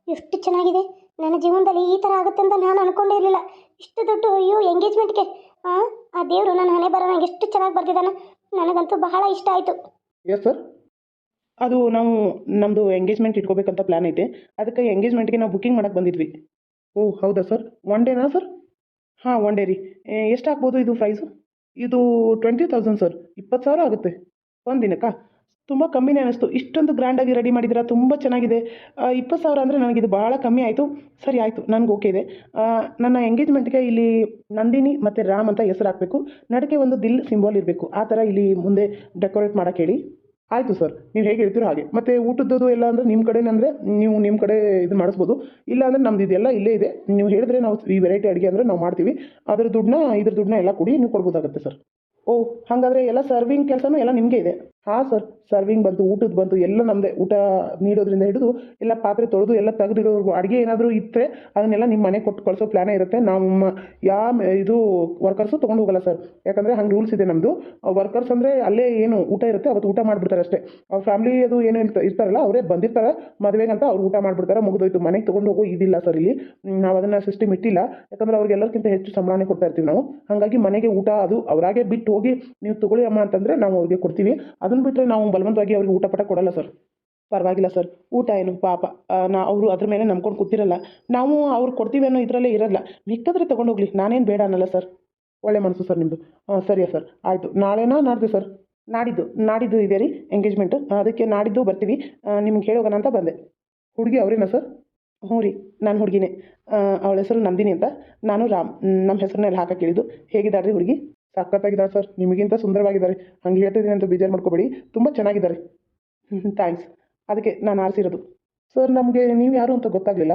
ಎಷ್ಟು ಚೆನ್ನಾಗಿದೆ. ನನ್ನ ಜೀವನದಲ್ಲಿ ಈ ಥರ ಆಗುತ್ತೆ ಅಂತ ನಾನು ಅನ್ಕೊಂಡೇ ಇರಲಿಲ್ಲ. ಇಷ್ಟು ದೊಡ್ಡ ಅಯ್ಯೋ ಎಂಗೇಜ್ಮೆಂಟ್ಗೆ ಹಾಂ ಆ ದೇವರು ನನ್ನ ಹಣೆ ಬರೋ ನಂಗೆ ಎಷ್ಟು ಚೆನ್ನಾಗಿ ಬರ್ತಿದ್ದಾನೆ ನನಗಂತೂ ಬಹಳ ಇಷ್ಟ ಆಯಿತು. ಎಸ್ ಸರ್ ಅದು ನಾವು ನಮ್ಮದು ಎಂಗೇಜ್ಮೆಂಟ್ ಇಟ್ಕೋಬೇಕಂತ ಪ್ಲ್ಯಾನ್ ಐತೆ. ಅದಕ್ಕೆ ಎಂಗೇಜ್ಮೆಂಟ್ಗೆ ನಾವು ಬುಕ್ಕಿಂಗ್ ಮಾಡಕ್ಕೆ ಬಂದಿದ್ವಿ. ಓಹ್ ಹೌದಾ ಸರ್ ಒನ್ ಡೇನಾ ಸರ್ ಹಾಂ ಒನ್ ಡೇ ರೀ. ಎಷ್ಟು ಆಗ್ಬೋದು ಇದು ಪ್ರೈಸು ಇದು ಟ್ವೆಂಟಿ ತೌಸಂಡ್ ಸರ್ ಇಪ್ಪತ್ತು ಸಾವಿರ ಆಗುತ್ತೆ ಒಂದು ದಿನಕ್ಕಾ. ತುಂಬ ಕಮ್ಮಿನೇ ಅನ್ನಿಸ್ತು ಇಷ್ಟೊಂದು ಗ್ರ್ಯಾಂಡಾಗಿ ರೆಡಿ ಮಾಡಿದ್ದೀರಾ? ತುಂಬ ಚೆನ್ನಾಗಿದೆ. ಇಪ್ಪತ್ತು ಸಾವಿರ ಅಂದರೆ ನನಗಿದು ಭಾಳ ಕಮ್ಮಿ ಆಯಿತು. ಸರಿ, ಆಯಿತು. ನನಗೆ ಓಕೆ ಇದೆ. ನನ್ನ ಎಂಗೇಜ್ಮೆಂಟ್ಗೆ ಇಲ್ಲಿ ನಂದಿನಿ ಮತ್ತು ರಾಮ್ ಅಂತ ಹೆಸರು ಹಾಕಬೇಕು. ನಡಕ್ಕೆ ಒಂದು ದಿಲ್ ಸಿಂಬಲ್ ಇರಬೇಕು. ಆ ಥರ ಇಲ್ಲಿ ಮುಂದೆ ಡೆಕೋರೇಟ್ ಮಾಡೋಕ್ಕೆ ಹೇಳಿ. ಆಯಿತು ಸರ್, ನೀವು ಹೇಗೆ ಹೇಳ್ತೀರೋ ಹಾಗೆ. ಮತ್ತು ಊಟದ್ದು ಎಲ್ಲ ಅಂದರೆ ನಿಮ್ಮ ಕಡೆನೇ ಅಂದರೆ ನೀವು ನಿಮ್ಮ ಕಡೆ ಇದು ಮಾಡಿಸ್ಬೋದು. ಇಲ್ಲ ಅಂದರೆ ನಮ್ದು ಇದೆಲ್ಲ ಇಲ್ಲೇ ಇದೆ. ನೀವು ಹೇಳಿದ್ರೆ ನಾವು ಈ ವೆರೈಟಿ ಅಡುಗೆ ಅಂದರೆ ನಾವು ಮಾಡ್ತೀವಿ. ಅದ್ರ ದುಡ್ಡನ್ನ ಇದ್ರ ದುಡ್ಡನ್ನ ಎಲ್ಲ ಕೊಡಿ ನೀವು ಕೊಡ್ಬೋದಾಗುತ್ತೆ ಸರ್. ಓ, ಹಾಗಾದರೆ ಎಲ್ಲ ಸರ್ವಿಂಗ್ ಕೆಲಸನೂ ಎಲ್ಲ ನಿಮಗೆ ಇದೆ. ಹಾಂ ಸರ್ ಸರ್ವಿಂಗ್ ಬಂತು, ಊಟದ ಬಂತು, ಎಲ್ಲ ನಮ್ಮದೇ ಊಟ ನೀಡೋದ್ರಿಂದ ಹಿಡಿದು ಎಲ್ಲ ಪಾತ್ರೆ ತೊಳೆದು ಎಲ್ಲ ತೆಗೆದಿಡೋರ್ಗು ಅಡುಗೆ ಏನಾದರೂ ಇದ್ದರೆ ಅದನ್ನೆಲ್ಲ ನಿಮ್ಮ ಮನೆಗೆ ಕೊಟ್ಟು ಕಳಿಸೋ ಪ್ಲ್ಯಾನೇ ಇರುತ್ತೆ. ನಮ್ಮ ಯಾವ ಇದು ವರ್ಕರ್ಸು ತೊಗೊಂಡು ಹೋಗಲ್ಲ ಸರ್. ಯಾಕಂದರೆ ಹಂಗೆ ರೂಲ್ಸ್ ಇದೆ ನಮ್ಮದು ವರ್ಕರ್ಸ್ ಅಂದರೆ ಅಲ್ಲೇ ಏನು ಊಟ ಇರುತ್ತೆ ಅವತ್ತು ಊಟ ಮಾಡಿಬಿಡ್ತಾರೆ ಅಷ್ಟೇ. ಅವ್ರ ಫ್ಯಾಮಿಲಿ ಅದು ಏನು ಇರ್ತ ಇರ್ತಾರಲ್ಲ, ಅವರೇ ಬಂದಿರ್ತಾರೆ. ಮದುವೆಗಂತ ಅವ್ರು ಊಟ ಮಾಡಿಬಿಡ್ತಾರೆ, ಮುಗಿದೋಯ್ತು. ಮನೆಗೆ ತೊಗೊಂಡು ಹೋಗೋ ಇದಿಲ್ಲ ಸರ್ ಇಲ್ಲಿ. ನಾವು ಅದನ್ನು ಸಿಸ್ಟಮ್ ಇಟ್ಟಿಲ್ಲ. ಯಾಕಂದರೆ ಅವ್ರಿಗೆ ಎಲ್ಲರಿಗಿಂತ ಹೆಚ್ಚು ಸಂಬಳನೇ ಕೊಡ್ತಾ ಇರ್ತೀವಿ ನಾವು. ಹಾಗಾಗಿ ಮನೆಗೆ ಊಟ ಅದು ಅವರಾಗೆ ಬಿಟ್ಟು ಹೋಗಿ ನೀವು ತಗೊಳ್ಳಿ ಅಮ್ಮ ಅಂತಂದರೆ ನಾವು ಅವ್ರಿಗೆ ಕೊಡ್ತೀವಿ. ಅದನ್ನು ಬಿಟ್ಟರೆ ನಾವು ಬಲವಂತವಾಗಿ ಅವ್ರಿಗೆ ಊಟ ಪಟ ಕೊಡಲ್ಲ ಸರ್. ಪರವಾಗಿಲ್ಲ ಸರ್. ಊಟ ಏನು? ಪಾಪ. ನಾ, ಅವರು ಅದ್ರ ಮೇಲೆ ನಂಬ್ಕೊಂಡು ಕೂತಿರಲ್ಲ. ನಾವು ಅವ್ರು ಕೊಡ್ತೀವಿ ಅನ್ನೋ ಇದರಲ್ಲೇ ಇರಲ್ಲ. ಮಿಕ್ಕಿದ್ರೆ ತೊಗೊಂಡೋಗ್ಲಿ ನಾನೇನು ಬೇಡ ಅನ್ನಲ್ಲ ಸರ್. ಒಳ್ಳೆ ಮನಸ್ಸು ಸರ್ ನಿಮ್ಮದು ಹಾಂ ಸರಿಯಾ ಸರ್. ಆಯಿತು. ನಾಳೆನಾ ನಾಡ್ದು ಸರ್? ನಾಡಿದ್ದು. ನಾಡಿದ್ದು ಇದೆ ರೀ ಎಂಗೇಜ್ಮೆಂಟು. ಅದಕ್ಕೆ ನಾಡಿದ್ದು ಬರ್ತೀವಿ. ನಿಮ್ಗೆ ಹೇಳೋಗೋಣ ಅಂತ ಬಂದೆ. ಹುಡುಗಿ ಅವರೇನಾ ಸರ್? ಹ್ಞೂ ರೀ. ನಾನು ಹುಡುಗಿನೇ. ಅವಳ ಹೆಸರು ನಂದಿನಿ ಅಂತ. ನಾನು ರಾಮ್. ನಮ್ಮ ಹೆಸರನ್ನೆಲ್ಲ ಹಾಕಕ್ಕೆ ಹೇಳಿದ್ದು. ಹೇಗಿದ್ದಾಳೆ ರೀ ಹುಡುಗಿ? ಸಖತ್ತಾಗಿದ್ದಾರೆ ಸರ್. ನಿಮಗಿಂತ ಸುಂದರವಾಗಿದ್ದಾರೆ. ಹಂಗೆ ಹೇಳ್ತಿದ್ದೀನಿ ಅಂತ ಬೇಜಾರು ಮಾಡ್ಕೋಬೇಡಿ. ತುಂಬ ಚೆನ್ನಾಗಿದ್ದಾರೆ. [laughs] ಥ್ಯಾಂಕ್ಸ್ ಅದಕ್ಕೆ ನಾನು ಆರಿಸಿರೋದು. ಸರ್ ನಮಗೆ ನೀವು ಯಾರು ಅಂತ ಗೊತ್ತಾಗಲಿಲ್ಲ.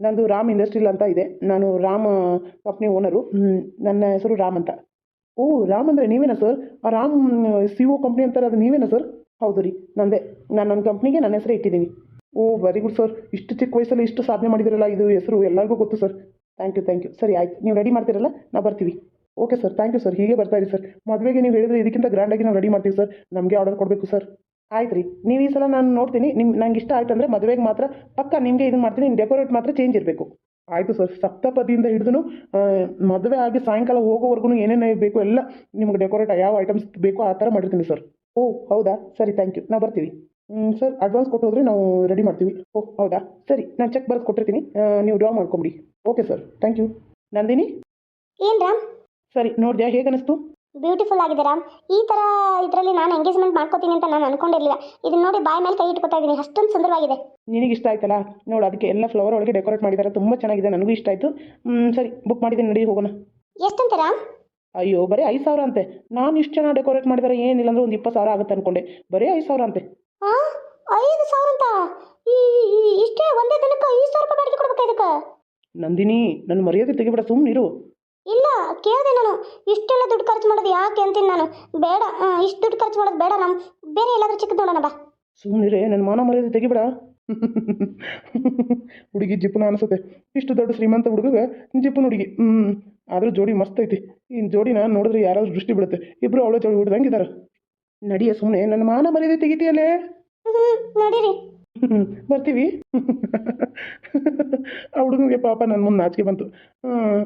ನಂದು ರಾಮ್ ಇಂಡಸ್ಟ್ರಿಲ್ ಅಂತ ಇದೆ. ನಾನು ರಾಮ್ ಕಂಪ್ನಿ ಓನರು ನನ್ನ ಹೆಸರು ರಾಮ್ ಅಂತ. ಓ, ರಾಮ್ ಅಂದರೆ ನೀವೇನಾ ಸರ್ ಆ ರಾಮ್ ಸಿ ಒ ಕಂಪ್ನಿ ಅಂತಾರೆ, ಅದು ನೀವೇನಾ ಸರ್ ಹೌದು ರೀ, ನಂದೇ. ನಾನು ನನ್ನ ಕಂಪ್ನಿಗೆ ನನ್ನ ಹೆಸರೇ ಇಟ್ಟಿದ್ದೀನಿ. ಓ ವೆರಿ ಗುಡ್ ಸರ್ ಇಷ್ಟು ಚಿಕ್ಕ ವಯಸ್ಸಲ್ಲಿ ಇಷ್ಟು ಸಾಧನೆ ಮಾಡಿದಿರಲ್ಲ, ಇದು ಹೆಸರು ಎಲ್ಲರಿಗೂ ಗೊತ್ತು sir thank you thank you ಸರಿ, ಆಯ್ತು. ನೀವು ರೆಡಿ ಮಾಡ್ತೀರಲ್ಲ? ನಾವು ಬರ್ತೀವಿ. Okay sir thank you sir ಹೀಗೆ ಬರ್ತಾ ಇರಿ ಸರ್ ಮದುವೆಗೆ ನೀವು ಹೇಳಿದ್ರೆ ಇದಕ್ಕಿಂತ ಗ್ರ್ಯಾಂಡಾಗಿ ನಾವು ರೆಡಿ ಮಾಡ್ತೀವಿ ಸರ್ ನಮಗೆ ಆರ್ಡರ್ ಕೊಡಬೇಕು ಸರ್ ಆಯ್ತು ರೀ. ನೀವು ಈ ಸಲ ನಾನು ನೋಡ್ತೀನಿ. ನಿಮ್ಮ ನಂಗೆ ಇಷ್ಟ ಆಯ್ತು ಅಂದರೆ ಮದುವೆಗೆ ಮಾತ್ರ ಪಕ್ಕ ನಿಮಗೆ ಇದು ಮಾಡ್ತೀನಿ. ಡೆಕೋರೇಟ್ ಮಾತ್ರ ಚೇಂಜ್ ಇರಬೇಕು. ಆಯಿತು ಸರ್ ಸಪ್ತಪದಿಯಿಂದ ಹಿಡಿದು ಮದುವೆ ಆಗಿ ಸಾಯಂಕಾಲ ಹೋಗೋವರೆಗೂ ಏನೇನು ಬೇಕು ಎಲ್ಲ ನಿಮ್ಗೆ ಡೆಕೋರೇಟ್ ಯಾವ ಐಟಮ್ಸ್ ಬೇಕೋ ಆ ಥರ ಮಾಡಿರ್ತೀನಿ ಸರ್ ಓ, ಹೌದಾ? ಸರಿ ಥ್ಯಾಂಕ್ ಯು ನಾವು ಬರ್ತೀವಿ. ಸರ್ ಅಡ್ವಾನ್ಸ್ ಕೊಟ್ಟು ನಾವು ರೆಡಿ ಮಾಡ್ತೀವಿ. ಓ, ಹೌದಾ? ಸರಿ. ನಾನು ಚೆಕ್ ಬರೆದು ಕೊಟ್ಟಿರ್ತೀನಿ. ನೀವು ಡ್ರಾ ಮಾಡ್ಕೊಂಬಿಡಿ. Okay sir thank you Nandini? ಏನು ರಾಮ್ ಸರಿ ನೋಡಿದ್ಯಾ ಹೇಗೆ ಅನಿಸ್ತು ಬ್ಯೂಟಿಫುಲ್ ಆಗಿದೆ ರಾಮ್. ಈ ಥರ ಇದರಲ್ಲಿ ನಾನು ಎಂಗೇಜ್ಮೆಂಟ್ ಮಾಡ್ಕೋತೀನಿ ಅಂತ ನಾನು ಅನ್ಕೊಂಡಿರಲಿಲ್ಲ. ಇದನ್ನ ನೋಡಿ ಬಾಯಿ ಮೇಲೆ ಕೈ ಇಟ್ಕೊತಾ ಇದ್ದೀನಿ. ಅಷ್ಟೊಂದು ಸುಂದರವಾಗಿದೆ. ನಿನಗೆ ಇಷ್ಟ ಆಯ್ತಲ್ಲ? ನೋಡು ಅದಕ್ಕೆ ಎಲ್ಲ ಫ್ಲವರ್ ಒಳಗೆ ಡೆಕೋರೇಟ್ ಮಾಡಿದ್ದಾರೆ ತುಂಬ ಚೆನ್ನಾಗಿದೆ ನನಗೂ ಇಷ್ಟ ಆಯಿತು. ಸರಿ ಬುಕ್ ಮಾಡಿದ್ದೀನಿ ನಡಿ ಹೋಗೋಣ. ಎಷ್ಟಂತೆ ರಾಮ್? ಅಯ್ಯೋ ಬರೀ ಐದು ಸಾವಿರ ಅಂತೆ. ನಾನು ಇಷ್ಟು ಚೆನ್ನಾಗಿ ಡೆಕೋರೇಟ್ ಮಾಡಿದರೆ ಏನಿಲ್ಲ ಅಂದ್ರೆ ಒಂದು ಇಪ್ಪತ್ತು ಸಾವಿರ ಆಗುತ್ತೆ ಅನ್ಕೊಂಡೆ. ಬರೀ ಐದು ಸಾವಿರ ಅಂತೆ. ಆ? ಐದು ಸಾವಿರ ಅಂತ? ಇಷ್ಟೇ? ಒಂದೇ ದಿನಕ್ಕೆ ಐದು ಸಾವಿರ ರೂಪಾಯಿ ಬಾಡಿಗೆ ಕೊಡ್ಬೇಕಾ ಇದಕ್ಕೆ? ನಂದಿನಿ ನನ್ನ ಮರ್ಯಾದೆ ತೆಗಿಬಿಡ ಸುಮ್ಮನಿರು ಕೇಳಿದೆ ನಾನು. ಇಷ್ಟೆಲ್ಲ ದುಡ್ಡು ಖರ್ಚು ಮಾಡೋದು ಯಾಕೆ ಅಂತೀನಿ ನಾನು? ಬೇಡ. ಇಷ್ಟು ದುಡ್ಡು ಖರ್ಚು ಮಾಡೋದು ಬೇಡ ನಮ್ಮ ಬೇರೆ ಎಲ್ಲಾದರೂ ಚಿಕ್ಕದು ನೋಡೋಣ ಬಾ. ಸುಮ್ಮನೆ ನನ್ನ ಮಾನ ಮರ್ಯಾದೆ ತೆಗಿಬೇಡ. ಹುಡುಗಿ ಜಿಪ್ಪನ ಅನಿಸುತ್ತೆ. ಇಷ್ಟು ದೊಡ್ಡ ಶ್ರೀಮಂತ ಹುಡುಗಗೆ ಜಿಪ್ಪನ ಹುಡುಗಿ. ಹ್ಞೂ ಆದರೂ ಜೋಡಿ ಮಸ್ತ್ ಐತಿ. ಈ ಜೋಡಿನ ನೋಡಿದ್ರೆ ಯಾರಾದ್ರೂ ದೃಷ್ಟಿ ಬಿಡುತ್ತೆ. ಇಬ್ಬರು ಅವಳ ಜೋಡಿ ಹಿಡ್ದಂಗೆ ಇದ್ದಾರೆ ನಡಿಯ ಸುಮ್ಮನೆ ನನ್ನ ಮಾನ ಮರ್ಯಾದೆ ತೆಗಿತೀಯಲ್ಲೇ? ನಡೀರಿ. ಬರ್ತೀವಿ. ಆ ಹುಡುಗನಿಗೆ ಪಾಪ ನನ್ನ ಮುಂದೆ ನಾಚಿಕೆ ಬಂತು.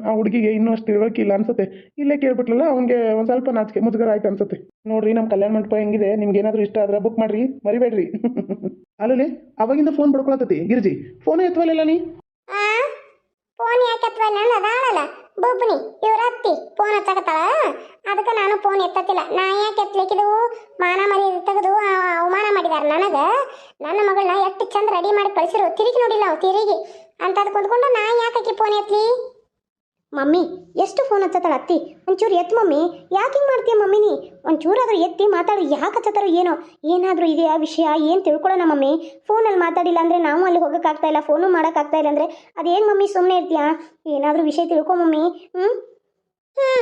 ಆ ಹುಡುಗಿಗೆ ಇನ್ನೂ ಅಷ್ಟು ತಿಳುವಳಿಕೆ ಇಲ್ಲ ಅನ್ಸುತ್ತೆ. ಇಲ್ಲೇ ಕೇಳ್ಬಿಟ್ಲಲ್ಲ, ಅವನಿಗೆ ಒಂದು ಸ್ವಲ್ಪ ನಾಚಿಕೆ, ಮುಜುಗರ ಆಯ್ತು ಅನ್ಸುತ್ತೆ. ನೋಡ್ರಿ ನಮ್ಮ ಕಲ್ಯಾಣ ಮಂಟಪ ಹೆಂಗಿದೆ, ನಿಮ್ಗೆ ಏನಾದರೂ ಇಷ್ಟ ಆದ್ರೆ ಬುಕ್ ಮಾಡ್ರಿ, ಮರಿಬೇಡ್ರಿ. [laughs] ಅಲ್ಲಲ್ಲಿ, ಅವಾಗಿಂದ ಫೋನ್ ಬಡ್ಕೊಳತತಿ ಗಿರಿಜಿ. ಫೋನೇ ಎತ್ತವಲ್ಲ ನೀ? ಫೋನ್ ಯಾಕೆ ಬೊಬ್ಬನಿ ಇವ್ರ ಅತ್ತಿ ಫೋನ್ ಹಚ್ಚಕತ್ತಾಳ? ಅದಕ್ಕೆ ನಾನು ಫೋನ್ ಎತ್ತತ್ತಿಲ್ಲ. ನಾ ಯಾಕೆ ಎತ್ತಲಿಕ್ಕಿದು ಮಾನ ಮರಿ ತೆಗೆದು ಅವಮಾನ ಮಾಡಿದಾರೆ ನನಗೆ. ನನ್ನ ಮಗಳನ್ನ ಎಷ್ಟು ಚಂದ ರೆಡಿ ಮಾಡಿ ಕಳಿಸಿರು. ತಿರುಗಿ ನೋಡಿಲ್ಲ ಅವು ತಿರುಗಿ. ಅಂತದ್ ಕುಂತ್ಕೊಂಡು ನಾ ಯಾಕೆ ಫೋನ್ ಎತ್ತಲಿ ಮಮ್ಮಿ, ಎಷ್ಟು ಫೋನ್ ಹಚ್ಚತ್ತಾಳ ಅತ್ತಿ? ಒಂಚೂರು ಎತ್ತು ಮಮ್ಮಿ. ಯಾಕೆ ಹಿಂಗೆ ಮಾಡ್ತೀಯ ಮಮ್ಮಿನಿ ಒಂಚೂರು ಒಂಚೂರಾದ್ರೂ ಎತ್ತಿ ಮಾತಾಡು, ಯಾಕೆ ಹಚ್ಚತ್ತಾರೋ ಏನೋ? ಏನಾದರೂ ಇದೆಯಾ ವಿಷಯ? ಏನು ತಿಳ್ಕೊಳ್ಳೋಣ ಮಮ್ಮಿ? ಫೋನಲ್ಲಿ ಮಾತಾಡಿಲ್ಲ ಅಂದರೆ ನಾವು ಅಲ್ಲಿ ಹೋಗೋಕ್ಕಾಗ್ತಾ ಇಲ್ಲ ಫೋನು ಮಾಡೋಕ್ಕಾಗ್ತಾಯಿಲ್ಲ ಅಂದರೆ ಅದೇನು ಮಮ್ಮಿ ಸುಮ್ಮನೆ ಇರ್ತೀಯಾ? ಏನಾದರೂ ವಿಷಯ ತಿಳ್ಕೊ ಮಮ್ಮಿ ಹ್ಞೂ ಹ್ಞೂ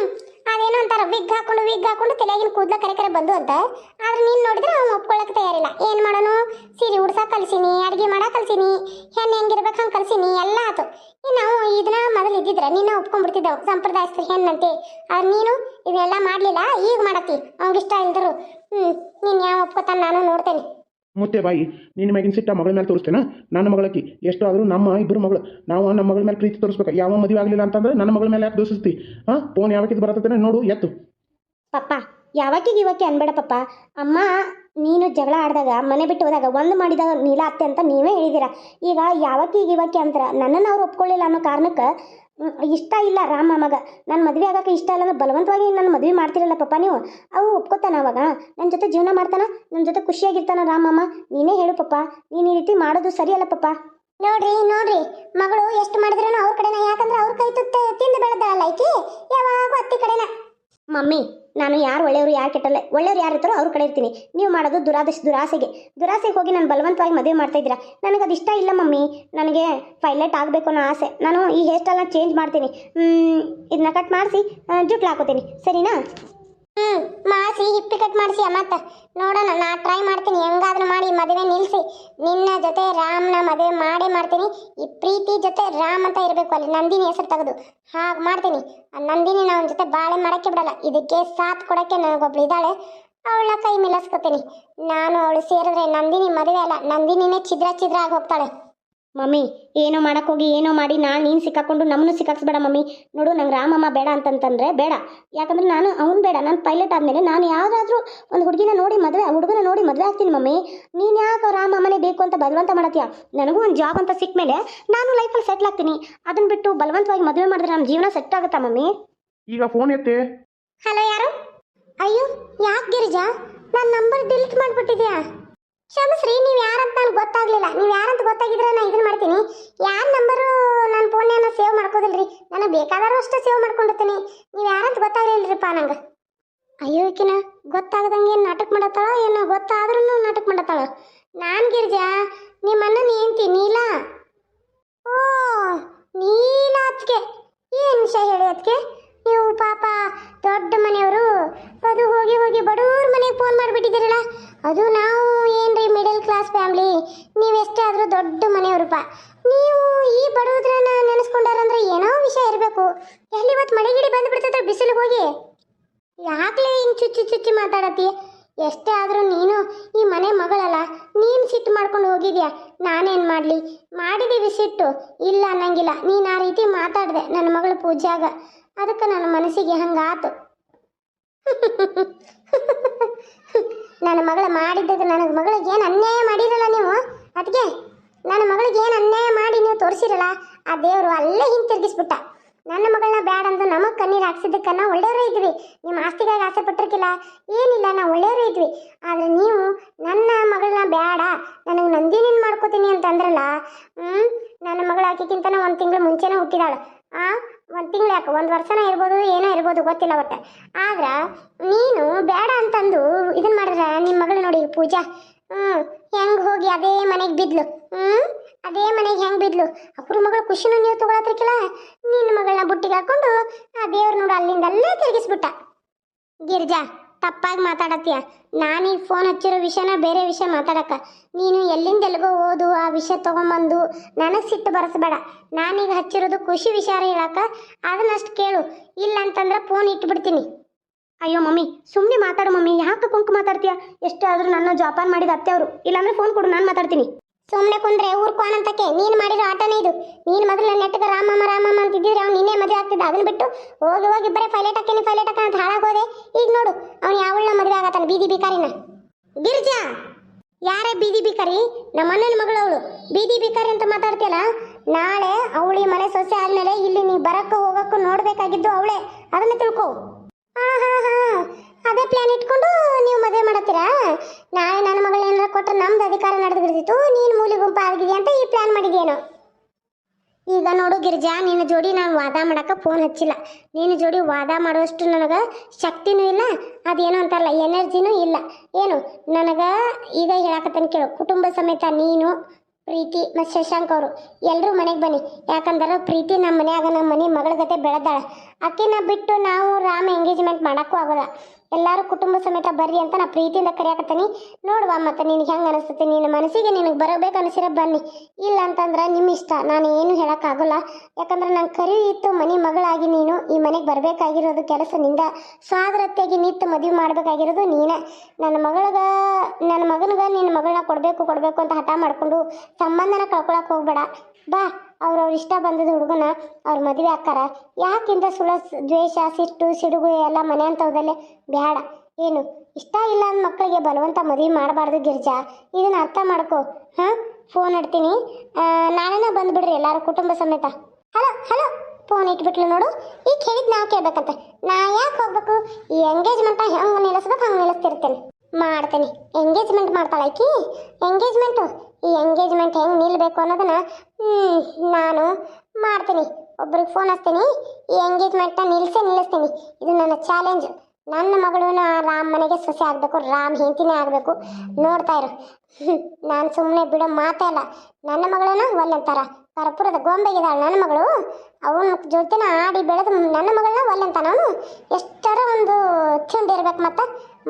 ಅದೇನೋ ಅಂತಾರ ವಿಗ್ ಹಾಕೊಂಡು ವಿಗ್ ಹಾಕೊಂಡು ತಲೆಗಿನ ಕೂದಲ ಕರೆ ಕರೆ ಬಂದು ಅಂತ. ಆದ್ರೆ ನೀನು ನೋಡಿದ್ರೆ ಅವ್ನು ಒಪ್ಕೊಳ್ಳೋಕೆ ತಯಾರಿಲ್ಲ. ಏನು ಮಾಡೋನು? ಸೀರೆ ಉಡ್ಸಾ ಕಲ್ಸಿನಿ, ಅಡುಗೆ ಮಾಡಾ ಕಲ್ಸಿನಿ, ಹೆಣ್ಣು ಹೆಂಗಿರ್ಬೇಕು ಹಂಗೆ ಕಲ್ಸಿನಿ, ಎಲ್ಲ ಆತು. ಇನ್ನು ನಾವು ಇದನ್ನ ಮೊದಲು ಇದ್ದಿದ್ರೆ ನಿನ್ನ ಒಪ್ಕೊಂಡ್ಬಿಡ್ತಿದ್ದೆವು, ಸಂಪ್ರದಾಯಸ್ಥರು ಹೆಣ್ಣಂತೆ. ಆದ್ರೆ ನೀನು ಇದೆಲ್ಲ ಮಾಡಲಿಲ್ಲ, ಈಗ ಮಾಡತ್ತಿ. ಅವ್ನಿಗಿಷ್ಟ ಇಲ್ದರು. ಹ್ಞೂ ನೀನು ಯಾವ ಒಪ್ಕೋತಾನ ನಾನು ನೋಡ್ತೇನೆ. ಮುತ್ತೆ ಬಾಯಿ ನಿನ್ನ ಮ್ಯಾಗಿನ ಸಿಟ್ಟ ಮಗಳ ಮೇಲೆ ತೋರಿಸ್ತೇನೆ? ನನ್ನ ಮಗಳಕ್ಕೆ ಎಷ್ಟು ಆದರೂ ನಮ್ಮ ಇಬ್ಬರು ಮಗಳು. ನಾವು ನಮ್ಮ ಮಗಳ ಮೇಲೆ ಪ್ರೀತಿ ತೋರಿಸ್ಬೇಕು. ಯಾವ ಮದುವೆ ಆಗಲಿಲ್ಲ ಅಂತಂದ್ರೆ ನನ್ನ ಮಗಳ ಮೇಲೆ ಯಾಕೆ ದೋಷಿಸ್ತಿ ಹಾಂ? ಫೋನ್ ಯಾವಕ್ಕೆ ಬರತ್ತೇನೆ ನೋಡು, ಎತ್ತು. ಪಪ್ಪ ಯಾವಾಗಿಗೆ ಇವಕ್ಕೆ ಅನ್ಬೇಡ ಪಪ್ಪ. ಅಮ್ಮ, ನೀನು ಜಗಳ ಆಡಿದಾಗ, ಮನೆ ಬಿಟ್ಟು ಹೋದಾಗ, ಒಂದು ಮಾಡಿದಾಗ ನೀಲ ಅತ್ತೆ ಅಂತ ನೀವೇ ಹೇಳಿದಿರ. ಈಗ ಯಾವಕ್ಕೆ ಈಗ ಇವಕ್ಕೆ ಅಂತಾರ? ನನ್ನನ್ನು ಅವ್ರು ಒಪ್ಕೊಳ್ಳಿಲ್ಲ ಅನ್ನೋ ಕಾರಣಕ್ಕೆ ಇಷ್ಟ ಇಲ್ಲ ರಾಮ ಮಗ. ನಾನು ಮದುವೆ ಆಗೋಕೆ ಇಷ್ಟ ಇಲ್ಲ ಅಂದ್ರೆ ಬಲವಂತವಾಗಿ ನನ್ನ ಮದುವೆ ಮಾಡ್ತಿರಲ್ಲ ಪಪ್ಪ ನೀವು. ಅವು ಒಪ್ಕೋತಾನ ಅವಾಗ. ನನ್ನ ಜೊತೆ ಜೀವನ ಮಾಡ್ತಾನ ನನ್ನ ಜೊತೆ ಖುಷಿಯಾಗಿರ್ತಾನ ರಾಮಮ್ಮ ನೀನೇ ಹೇಳು ಪಪ್ಪ ನೀನು ಈ ರೀತಿ ಮಾಡೋದು ಸರಿಯಲ್ಲ ಪಪ್ಪ? ನೋಡ್ರಿ ನೋಡ್ರಿ. ಮಗಳು ಎಷ್ಟು ಮಾಡಿದ್ರೂ ಅವ್ರ ಕಡೆನ. ಯಾಕಂದ್ರೆ ಅವ್ರ ಕೈ ತುತ್ತ ತಿಂದು ಬೆಳೆದಲ್ಲ ಐಕಿ ಯಾವಾಗ ಅತ್ತಿ ಕಡೆನ. ಮಮ್ಮಿ ನಾನು ಯಾರು ಒಳ್ಳೆಯವರು, ಯಾರು ಕೆಟ್ಟಲ್ಲ ಒಳ್ಳೆಯವ್ರು ಯಾರು ಇರ್ತಾರೋ ಅವ್ರ ಕಡೆ ಇರ್ತೀನಿ. ನೀವು ಮಾಡೋದು ದುರಾದಶ, ದುರಾಸೆಗೆ. ದುರಾಸೆಗೆ ಹೋಗಿ ನಾನು ಬಲವಂತವಾಗಿ ಮದುವೆ ಮಾಡ್ತಾ ಇದ್ದೀರಾ? ನನಗೆ ಅದು ಇಷ್ಟ ಇಲ್ಲ ಮಮ್ಮಿ. ನನಗೆ ಪೈಲಟ್ ಆಗಬೇಕು ಅನ್ನೋ ಆಸೆ. ನಾನು ಈ ಹೇರ್ ಸ್ಟೈಲ್ನ ಚೇಂಜ್ ಮಾಡ್ತೀನಿ. ಇದನ್ನ ಕಟ್ ಮಾಡಿಸಿ ಜುಟ್ಲು ಹಾಕೋತೀನಿ. ಸರಿನಾ? ಹ್ಞೂ ಮಾಡಿಸಿ ಹಿಪ್ಪಿ ಕಟ್ ಮಾಡಿಸಿ ಮತ್ತೆ? ನೋಡೋಣ, ನಾ ಟ್ರೈ ಮಾಡ್ತೀನಿ. ಹೆಂಗಾದ್ರೂ ಮಾಡಿ, ಮದುವೆ ನಿಲ್ಲಿಸಿ ನಿನ್ನ ಜೊತೆ ರಾಮ್ನ ಮದುವೆ ಮಾಡೇ ಮಾಡ್ತೀನಿ. ಈ ಪ್ರೀತಿ ಜೊತೆ ರಾಮ್ ಅಂತ ಇರಬೇಕು ಅಲ್ಲಿ. ನಂದಿನಿ ಹೆಸರು ತೆಗೆದು. ಹಾಗೆ ಮಾಡ್ತೀನಿ. ಆ ನಂದಿನಿ ಅವನ ಜೊತೆ ಬಾಳೆ ಮಾಡೋಕ್ಕೆ ಬಿಡಲ್ಲ. ಇದಕ್ಕೆ ಸಾಥ್ ಕೊಡೋಕ್ಕೆ ನನಗೊಬ್ಳು ಇದ್ದಾಳೆ. ಅವಳ ಕೈ ಮಿಲಸ್ಕೊತೀನಿ. ನಾನು ಅವಳು ಸೇರಿದ್ರೆ ನಂದಿನಿ ಮದುವೆ ಅಲ್ಲ. ನಂದಿನಿನೇ ಛಿದ್ರ ಛಿದ್ರ ಆಗಿ ಹೋಗ್ತಾಳೆ. ಮಮ್ಮಿ ಏನೋ ಹೋಗಿ ಏನೋ ಮಾಡಿ ನಾನು ನೀನು ಸಿಕ್ಕಾಕೊಂಡು ನಮ್ಮನ್ನು ಸಿಕ್ಕಾಕ್ಸ್ಬೇಡ ಮಮ್ಮಿ. ನೋಡು ನಂಗೆ ರಾಮಮ್ಮ ಬೇಡ ಅಂತಂತಂದ್ರೆ ಬೇಡ. ಯಾಕಂದ್ರೆ ನಾನು ಅವ್ನು ಬೇಡ ನಾನು ಪೈಲಟ್ ಆದಮೇಲೆ ನಾನು ಯಾವುದಾದ್ರೂ ಒಂದು ಹುಡುಗಿನ ನೋಡಿ ಮದುವೆ ಹುಡುಗನ ನೋಡಿ ಮದುವೆ ಆಗ್ತೀನಿ ಮಮ್ಮಿ. ನೀನು ಯಾಕೆ ರಾಮಮ್ಮನೆ ಬೇಕು ಅಂತ ಬಲವಂತ ಮಾಡತ್ತೀಯ ನನಗೂ ಒಂದು ಜಾಬ್ ಅಂತ ಸಿಕ್ಕ ಮೇಲೆ ನಾನು ಲೈಫಲ್ಲಿ ಸೆಟ್ಲ್ ಆಗ್ತೀನಿ. ಅದನ್ನು ಬಿಟ್ಟು ಬಲವಂತವಾಗಿ ಮದುವೆ ಮಾಡಿದ್ರೆ ನಮ್ಮ ಜೀವನ ಸೆಟ್ ಆಗುತ್ತಾ ಮಮ್ಮಿ? ಈಗ ಫೋನ್ ಎತ್ತೆ. ಹಲೋ ಯಾರು? ಅಯ್ಯೋ ಯಾಕೆ ಗಿರಿಜಾ? ನನ್ನ ನಂಬರ್ ಡಿಲೀಟ್ ಮಾಡಿಬಿಟ್ಟಿದ್ಯಾ? ಕ್ಷಮಿಸ್ರಿ, ನೀವು ಯಾರಂತ ನನಗೆ ಗೊತ್ತಾಗ್ಲಿಲ್ಲ. ನೀವು ಯಾರಂತ ಗೊತ್ತಾಗಿದ್ರೆ ನಾನು ಇದನ್ನ ಮಾಡ್ತೀನಿ. ಯಾರ ನಂಬರು ನನ್ನ ಫೋನ್ಯಾನ ಸೇವ್ ಮಾಡ್ಕೋದಿಲ್ರಿ? ನನಗೆ ಬೇಕಾದರೂ ಅಷ್ಟೇ ಸೇವ್ ಮಾಡ್ಕೊಂಡಿರ್ತೀನಿ. ನೀವು ಯಾರಂತ ಗೊತ್ತಾಗ್ಲಿಲ್ರಿಪ್ಪ ನಂಗೆ. ಅಯ್ಯೋ ಈಕಿನ ಗೊತ್ತಾಗದಂಗೆ ಏನು ನಾಟಕ ಮಾಡತ್ತಾಳ ಏನೋ ಗೊತ್ತಾದ್ರೂ ನಾಟಕ ಮಾಡತ್ತಾಳ? ನಾನು ಗಿರ್ಜಾ ನಿಮ್ಮ ಅಣ್ಣನ ನೀಲಾ? ಓ, ನೀಲ ಅತ್ಗೆ ಏನು ವಿಷಯ ಹೇಳಿ ಅದಕ್ಕೆ ನೀವು ಪಾಪ, ದೊಡ್ಡ ಮನೆಯವರು. ಅದು ಹೋಗಿ ಹೋಗಿ ಬಡವ್ರ ಮನೆಗೆ ಫೋನ್ ಮಾಡಿಬಿಟ್ಟಿದ್ದೀರಲ್ಲ, ಅದು ನಾವು ಏನ್ರಿ ಮಿಡಲ್ ಕ್ಲಾಸ್ ಫ್ಯಾಮ್ಲಿ ನೀವು ಎಷ್ಟೇ ಆದರೂ ದೊಡ್ಡ ಮನೆಯವ್ರಪ್ಪ ನೀವು ಈ ಬಡವ್ರನ್ನ ನೆನೆಸ್ಕೊಂಡಾರಂದ್ರೆ ಏನೋ ವಿಷಯ ಇರಬೇಕು. ಎಲ್ಲಿ ಇವತ್ತು ಮಳೆಗಿಡಿ ಬಂದುಬಿಡ್ತದ ಬಿಸಿಲಿಗೆ ಹೋಗಿ? ಯಾಕಲೇ ಹಿಂಗೆ ಚುಚ್ಚಿ ಚುಚ್ಚಿ ಮಾತಾಡತ್ತಿ? ಎಷ್ಟೇ ಆದರೂ ನೀನು ಈ ಮನೆ ಮಗಳಲ್ಲ, ನೀನು ಸಿಟ್ಟು ಮಾಡ್ಕೊಂಡು ಹೋಗಿದ್ಯಾ? ನಾನೇನು ಮಾಡಲಿ? ಮಾಡಿದ್ದೀವಿ ಸಿಟ್ಟು. ಇಲ್ಲ ಅನ್ನಂಗಿಲ್ಲ. ನೀನು ಆ ರೀತಿ ಮಾತಾಡಿದೆ ನನ್ನ ಮಗಳು ಪೂಜಾಗ. ಅದಕ್ಕೆ ನನ್ನ ಮನಸ್ಸಿಗೆ ಹಂಗಾತು. ನನ್ನ ಮಗಳ ಮಾಡಿದ್ದಕ್ಕೆ ನನ್ನ ಮಗಳಿಗೆ ಏನು ಅನ್ಯಾಯ ಮಾಡಿರಲ್ಲ ನೀವು? ಅದಕ್ಕೆ ನನ್ನ ಮಗಳಿಗೆ ಏನು ಅನ್ಯಾಯ ಮಾಡಿ ನೀವು ತೋರಿಸಿರಲ್ಲ? ಆ ದೇವರು ಅಲ್ಲೇ ಹಿಂತಿರುಗಿಸ್ಬಿಟ್ಟ. ನನ್ನ ಮಗಳನ್ನ ಬ್ಯಾಡ ಅಂತ ನಮಗೆ ಕಣ್ಣೀರು ಹಾಕ್ಸಿದ್ದಕ್ಕೆ ನಾವು ಒಳ್ಳೆಯವರೇ ಇದ್ವಿ. ನಿಮ್ಮ ಆಸ್ತಿಗಾಗಿ ಆಸೆ ಪಟ್ಟಿರ್ಕಿಲ್ಲ. ಏನಿಲ್ಲ, ನಾವು ಒಳ್ಳೆಯವರೇ ಇದ್ವಿ. ಆದರೆ ನೀವು ನನ್ನ ಮಗಳನ್ನ ಬೇಡ ನನಗೆ ನಂದಿನಿನ ಮಾಡ್ಕೋತೀನಿ ಅಂತಂದ್ರಲ್ಲ ಹ್ಞೂ ನನ್ನ ಮಗಳು ಆಕೆಗಿಂತನ ಒಂದು ತಿಂಗಳು ಮುಂಚೆನೇ ಹುಟ್ಟಿದಾಳೆ. ಆ? ಒಂದು ತಿಂಗಳು ಯಾಕೆ, ಒಂದು ವರ್ಷನ ಇರ್ಬೋದು, ಏನೋ ಇರ್ಬೋದು, ಗೊತ್ತಿಲ್ಲ ಒಟ್ಟು. ಆದ್ರೆ ನೀನು ಬೇಡ ಅಂತಂದು ಇದನ್ನ ಮಾಡಿದ್ರೆ ನಿಮ್ಮ ಮಗಳು ನೋಡಿ ಪೂಜಾ. ಹ್ಞೂ ಹೆಂಗೆ ಹೋಗಿ ಅದೇ ಮನೆಗೆ ಬಿದ್ಲು. ಹ್ಞೂ ಅದೇ ಮನೆಗೆ ಹೆಂಗೆ ಬಿದ್ಲು. ಅವ್ರ ಮಗಳು ಖುಷಿನೂ ನೀವು ತಗೊಳತ್ರಕ್ಕಿಲ್ಲ ನಿನ್ನ ಮಗಳನ್ನ ಬುಟ್ಟಿಗೆ ಹಾಕೊಂಡು ಆ ದೇವ್ರು ನೋಡು ಅಲ್ಲಿಂದ ಅಲ್ಲೇ ತಿರುಗಿಸ್ಬಿಟ್ಟ. ಗಿರ್ಜಾ. ತಪ್ಪಾಗಿ ಮಾತಾಡತ್ತೀಯ? ನಾನೀಗ ಫೋನ್ ಹಚ್ಚಿರೋ ವಿಷಯನ ಬೇರೆ ವಿಷಯ ಮಾತಾಡಕ್ಕ. ನೀನು ಎಲ್ಲಿಂದ ಎಲ್ಲಿಗೋ ಓದು, ಆ ವಿಷಯ ತೊಗೊಂಬಂದು ನನಗೆ ಸಿಟ್ಟು ಬರೆಸ್ಬೇಡ. ನಾನೀಗ ಹಚ್ಚಿರೋದು ಖುಷಿ ವಿಚಾರ ಹೇಳಕ್ಕ. ಅದನ್ನಷ್ಟು ಕೇಳು. ಇಲ್ಲ ಅಂತಂದ್ರೆ ಫೋನ್ ಇಟ್ಬಿಡ್ತೀನಿ. ಅಯ್ಯೋ ಮಮ್ಮಿ ಸುಮ್ಮನೆ ಮಾತಾಡು ಮಮ್ಮಿ. ಯಾಕೆ ಕುಂಕು ಮಾತಾಡ್ತೀಯ? ಎಷ್ಟಾದರೂ ನನ್ನ ಜಾಪಾನ್ ಮಾಡಿದ ಅತ್ತೆ ಅವರು ಇಲ್ಲಾಂದ್ರೆ ಫೋನ್ ಕೊಡು, ನಾನು ಮಾತಾಡ್ತೀನಿ. ಸುಮ್ಮನೆ ಕುಂದ್ರೆ ಊರ್ ಕೋಣಂತಕ್ಕೆ ನೀನು ಮಾಡಿರೋ ಆಟನೇ ಇದು. ನೀನು ಮೊದಲು ನೆಟ್ಟಗ ರಾಮಮ್ಮ ರಾಮಮ್ಮ ಅಂತ ಇದ್ದಿದ್ರೆ ಅವ್ನು ನಿನ್ನೆ ಮದುವೆ ಆಗ್ತಿದ್ದ. ಅದನ್ನ ಬಿಟ್ಟು ಹೋಗಿ ಹೋಗಿ ಬರೀ ಫೈಲೇಟ್ ನೀ ಫೈಲೇಟ್ ಹಾಕ ಅಂತ ಹಾಳಾಗೋದೆ. ಈಗ ನೋಡು, ಅವ್ನು ಯಾವಳ ಮದುವೆ ಆಗತ್ತಾನ ಬೀದಿ ಬಿಕಾರಿನ ಗಿರ್ಜಾ! ಯಾರೇ ಬೀದಿ ಬಿಕಾರಿ ನಮ್ಮ ಅಣ್ಣನ ಮಗಳು ಅವಳು. ಬೀದಿ ಬಿಕಾರಿ ಅಂತ ಮಾತಾಡ್ತೀಯಲ್ಲ? ನಾಳೆ ಅವಳಿ ಮನೆ ಸೊಸೆ ಆದ್ಮೇಲೆ ಇಲ್ಲಿ ನೀ ಬರಕ್ಕೂ ಹೋಗಕ್ಕೂ ನೋಡ್ಬೇಕಾಗಿದ್ದು ಅವಳೇ. ಅದನ್ನ ತಿಳ್ಕೊ. ಹಾ ಹಾ ಹಾ ಅದೇ ಪ್ಲಾನ್ ಇಟ್ಕೊಂಡು ನೀವು ಮದುವೆ ಮಾಡತ್ತೀರಾ? ನಾಳೆ ನನ್ನ ಮಗಳು ಏನಾರ ಕೊಟ್ಟರೆ ನಮ್ದು ಅಧಿಕಾರ ನಡೆದು ಬಿಡ್ತಿತ್ತು, ನೀನು ಮೂಲಿ ಗುಂಪು ಆಗಿದೆಯಾ ಅಂತ ಈ ಪ್ಲಾನ್ ಮಾಡಿದೇನೋ ಈಗ ನೋಡು ಗಿರಿಜಾ, ನಿನ್ನ ಜೋಡಿ ನಾನು ವಾದ ಮಾಡಕ್ಕೆ ಫೋನ್ ಹಚ್ಚಿಲ್ಲ. ನಿನ್ನ ಜೋಡಿ ವಾದ ಮಾಡೋಷ್ಟು ನನಗೆ ಶಕ್ತಿನೂ ಇಲ್ಲ, ಅದೇನು ಅಂತಾರಲ್ಲ, ಎನರ್ಜಿನೂ ಇಲ್ಲ. ಏನು, ನನಗೆ ಈಗ ಹೇಳಕತ್ತನ ಕೇಳು, ಕುಟುಂಬ ಸಮೇತ ನೀನು, ಪ್ರೀತಿ ಮತ್ತು ಶಶಾಂಕ್ ಅವರು ಎಲ್ಲರೂ ಮನೆಗೆ ಬನ್ನಿ. ಯಾಕಂದ್ರೆ ಪ್ರೀತಿ ನಮ್ಮ ಮನೆಯಾಗ ನಮ್ಮ ಮನೆ ಮಗಳ ಜೊತೆ ಬೆಳೆದಾಳೆ. ಅಕ್ಕಿನ ಬಿಟ್ಟು ನಾವು ರಾಮ ಎಂಗೇಜ್ಮೆಂಟ್ ಮಾಡೋಕ್ಕೂ ಆಗೋಲ್ಲ. ಎಲ್ಲರೂ ಕುಟುಂಬ ಸಮೇತ ಬರ್ರಿ ಅಂತ ನಾ ಪ್ರೀತಿಯಿಂದ ಕರೆಯಾಕತ್ತೀನಿ. ನೋಡುವ ಮತ್ತೆ ನಿನಗೆ ಹೆಂಗೆ ಅನಿಸ್ತೈತಿ, ನಿನ್ನ ಮನಸ್ಸಿಗೆ ನಿನಗೆ ಬರಬೇಕು ಅನಿಸಿರ ಬನ್ನಿ. ಇಲ್ಲ ಅಂತಂದ್ರೆ ನಿಮ್ಮ ಇಷ್ಟ, ನಾನು ಏನು ಹೇಳೋಕ್ಕಾಗಲ್ಲ. ಯಾಕಂದ್ರೆ ನಂಗೆ ಕರಿ ಮನೆ ಮಗಳಾಗಿ ನೀನು, ಈ ಮನೆಗೆ ಬರಬೇಕಾಗಿರೋದು ಕೆಲಸ ನಿಂದ ಸ್ವಾದ್ರತೆಯಾಗಿ ನಿಂತು ಮದುವೆ ಮಾಡಬೇಕಾಗಿರೋದು ನೀನೇ. ನನ್ನ ಮಗಳಿಗೆ, ನನ್ನ ಮಗನಿಗೆ ನಿನ್ನ ಮಗಳನ್ನ ಕೊಡಬೇಕು ಕೊಡಬೇಕು ಅಂತ ಹಠ ಮಾಡಿಕೊಂಡು ಸಂಬಂಧನ ಕಳ್ಕೊಳಕ್ಕೆ ಹೋಗ್ಬೇಡ. ಬಾ ಅವ್ರವ್ರ ಇಷ್ಟ ಬಂದದ ಹುಡುಗನ ಅವ್ರ ಮದುವೆ ಹಾಕಾರ ಯಾಕಿಂತ ಸುಳ ದ್ವೇಷ, ಸಿಟ್ಟು ಸಿಡುಗು ಎಲ್ಲ ಮನೆ ಅಂತವ್ದಲ್ಲೇ ಬೇಡ ಏನು, ಇಷ್ಟ ಇಲ್ಲ ಅಂದ ಮಕ್ಕಳಿಗೆ ಬಲವಂತ ಮದುವೆ ಮಾಡಬಾರ್ದು ಗಿರ್ಜಾ. ಇದನ್ನ ಅರ್ಥ ಮಾಡ್ಕೋ. ಹಾಂ ಫೋನ್ ಇಡ್ತೀನಿ ನಾಳೆನೇ ಬಂದ್ಬಿಡ್ರಿ ಎಲ್ಲರೂ ಕುಟುಂಬ ಸಮೇತ. ಹಲೋ ಹಲೋ ಫೋನ್ ಇಟ್ಬಿಟ್ಲು ನೋಡು. ಈ ಹೇಳಿದ್ ನಾವು ಕೇಳ್ಬೇಕಂತ ನಾ ಯಾಕೆ ಹೋಗ್ಬೇಕು? ಈ ಎಂಗೇಜ್ಮೆಂಟ್ ಹೆಂಗೆ ನಿಲ್ಲಿಸ್ಬೇಕು ಹಂಗೆ ನಿಲ್ಲಿಸ್ತಿರ್ತೇನೆ ಮಾಡ್ತೇನೆ. ಎಂಗೇಜ್ಮೆಂಟ್ ಮಾಡ್ತಾಳೆ ಆಕಿ. ಎಂಗೇಜ್ಮೆಂಟು ಈ ಎಂಗೇಜ್ಮೆಂಟ್ ಹೆಂಗೆ ನಿಲ್ಲಬೇಕು ಅನ್ನೋದನ್ನ ನಾನು ಮಾಡ್ತೀನಿ. ಒಬ್ರಿಗೆ ಫೋನ್ ಹಚ್ತೀನಿ, ಈ ಎಂಗೇಜ್ಮೆಂಟ್ನ ನಿಲ್ಲಿಸಿ ನಿಲ್ಲಿಸ್ತೀನಿ. ಇದು ನನ್ನ ಚಾಲೆಂಜ್ ನನ್ನ ಮಗಳು ರಾಮ್ ಮನೆಗೆ ಸೊಸೆ ಆಗಬೇಕು, ರಾಮ್ ಹೆಂಡತಿನೇ ಆಗಬೇಕು. ನೋಡ್ತಾ ಇರು. [laughs] ನಾನು ಸುಮ್ಮನೆ ಬಿಡೋ ಮಾತೇ ಅಲ್ಲ. ನನ್ನ ಮಗಳನ್ನ ಒಲ್ಲೆಂತಾರ ಕರ್ಪೂರದ ಗೊಂಬೆಗಿದಾಳ ನನ್ನ ಮಗಳು. ಅವನ ಜೊತೆನ ಆಡಿ ಬೆಳೆದು ನನ್ನ ಮಗಳನ್ನ ಒಲ್ಲೆಂತಾನ ಅವನು. ಎಷ್ಟರ ಒಂದು ತಿಂಡಿರ್ಬೇಕು ಮತ್ತೆ?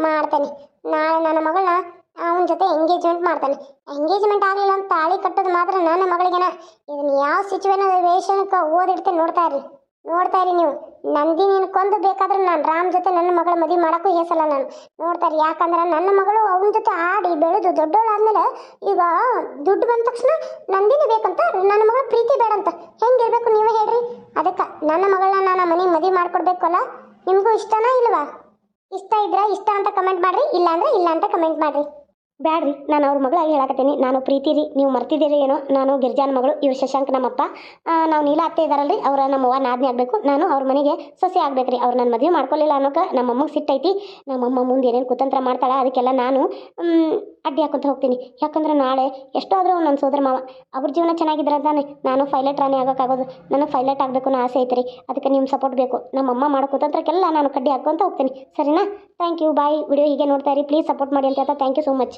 ಮಾಡ್ತೇನೆ. ನಾಳೆ ನನ್ನ ಮಗಳನ್ನ ಅವನ ಜೊತೆ ಎಂಗೇಜ್ಮೆಂಟ್ ಮಾಡ್ತಾನೆ. ಎಂಗೇಜ್ಮೆಂಟ್ ಆಗಲಿಲ್ಲ ಅಂತ ತಾಳಿ ಕಟ್ಟೋದು ಮಾತ್ರ ನನ್ನ ಮಗಳಿಗೆನ? ಇದನ್ನ ಯಾವ ಸಿಚುವೇಶನ್ಗೆ ಓದಿಡ್ತೇನೆ ನೋಡ್ತಾ ಇರಿ ನೋಡ್ತಾ ಇರಿ ನೀವು. ನಂದಿನಿನ ಕೊಂದು ಬೇಕಾದ್ರೆ ನಾನು ರಾಮ್ ಜೊತೆ ನನ್ನ ಮಗಳ ಮದುವೆ ಮಾಡೋಕ್ಕೂ ಹೇಸಲ್ಲ ನಾನು. ನೋಡ್ತಾ ಇರಿ ಯಾಕಂದ್ರೆ ನನ್ನ ಮಗಳು ಅವನ ಜೊತೆ ಆಡಿ ಬೆಳೆದು ದೊಡ್ಡವಳಾದ್ಮೇಲೆ ಈಗ ದುಡ್ಡು ಬಂದ ತಕ್ಷಣ ನಂದಿನಿ ಬೇಕಂತ ನನ್ನ ಮಗಳ ಪ್ರೀತಿ ಬೇಡಂತ. ಹೆಂಗಿರ್ಬೇಕು ನೀವೇ ಹೇಳ್ರಿ. ಅದಕ್ಕೆ ನನ್ನ ಮಗಳನ್ನ ನಾನು ಮನೆಗೆ ಮದುವೆ ಮಾಡ್ಕೊಡ್ಬೇಕಲ್ಲ? ನಿಮಗೂ ಇಷ್ಟನಾ ಇಲ್ವಾ? ಇಷ್ಟ ಇದ್ರೆ ಇಷ್ಟ ಅಂತ ಕಮೆಂಟ್ ಮಾಡ್ರಿ. ಇಲ್ಲ ಅಂದ್ರೆ ಇಲ್ಲ ಅಂತ ಕಮೆಂಟ್ ಮಾಡ್ರಿ. ಬ್ಯಾಡ್ರಿ, ನಾನು ಅವ್ರ ಮಗಳಾಗಿ ಹೇಳಕತ್ತೀನಿ. ನಾನು ಪ್ರೀತಿ ರೀ ನೀವು ಮರ್ತಿದ್ದೀರಿ ಏನೋ. ನಾನು ಗಿರ್ಜಾನ ಮಗಳು, ಇವ್ರು ಶಶಾಂಕ್ ನಮ್ಮಪ್ಪ. ನಾವು ನೀಲ ಅತ್ತೆ ಇದಾರಲ್ರಿ, ಅವ್ರ ನಮ್ಮವ್ವ ನಾದ್ನಿ ಆಗಬೇಕು. ನಾನು ಅವ್ರ ಮನೆಗೆ ಸೊಸೆ ರೀ ಅವ್ರು ನನ್ನ ಮದುವೆ ಮಾಡ್ಕೊಳ್ಳಿಲ್ಲ ಅನ್ನೋಕೆ ನಮ್ಮಮ್ಮಗೆ ಸಿಟ್ಟೈತಿ ನಮ್ಮಮ್ಮ ಮುಂದೆ ಏನೇನು ಕುತಂತ್ರ ಮಾಡ್ತಾಳೆ, ಅದಕ್ಕೆಲ್ಲ ನಾನು ಅಡ್ಡಿ ಹಾಕೊಂತ ಹೋಗ್ತೀನಿ. ಯಾಕಂದ್ರೆ ನಾಳೆ ಎಷ್ಟಾದರೂ ನನ್ನ ಸೋದರ ಮಾವ. ಅವ್ರ ಜೀವನ ಚೆನ್ನಾಗಿದ್ರೆ ತಾನೆ ನಾನು ಪೈಲಟ್ ರಾಣಿ ಆಗೋಕ್ಕಾಗೋದು. ನನಗೆ ಪೈಲಟ್ ಆಗಬೇಕು ಅನ್ನೋ ಆಸೆ ಐತ್ರಿ. ಅದಕ್ಕೆ ನಿಮ್ಮ ಸಪೋರ್ಟ್ ಬೇಕು. ನಮ್ಮಮ್ಮ ಮಾಡೋ ಕುತಂತ್ರಕ್ಕೆಲ್ಲ ನಾನು ಕಡ್ಡಿ ಹಾಕ್ಕೊಂತ ಹೋಗ್ತೀನಿ. ಸರಿನಾ? ಥ್ಯಾಂಕ್ ಯು ಬಾಯ್ ವಿಡಿಯೋ ಹೀಗೆ ನೋಡ್ತಾ ಇರಿ. ಪ್ಲೀಸ್ ಸಪೋರ್ಟ್ ಮಾಡಿ ಅಂತ ಹೇಳ್ತಾ ಥ್ಯಾಂಕ್ ಯು ಸೋ ಮಚ್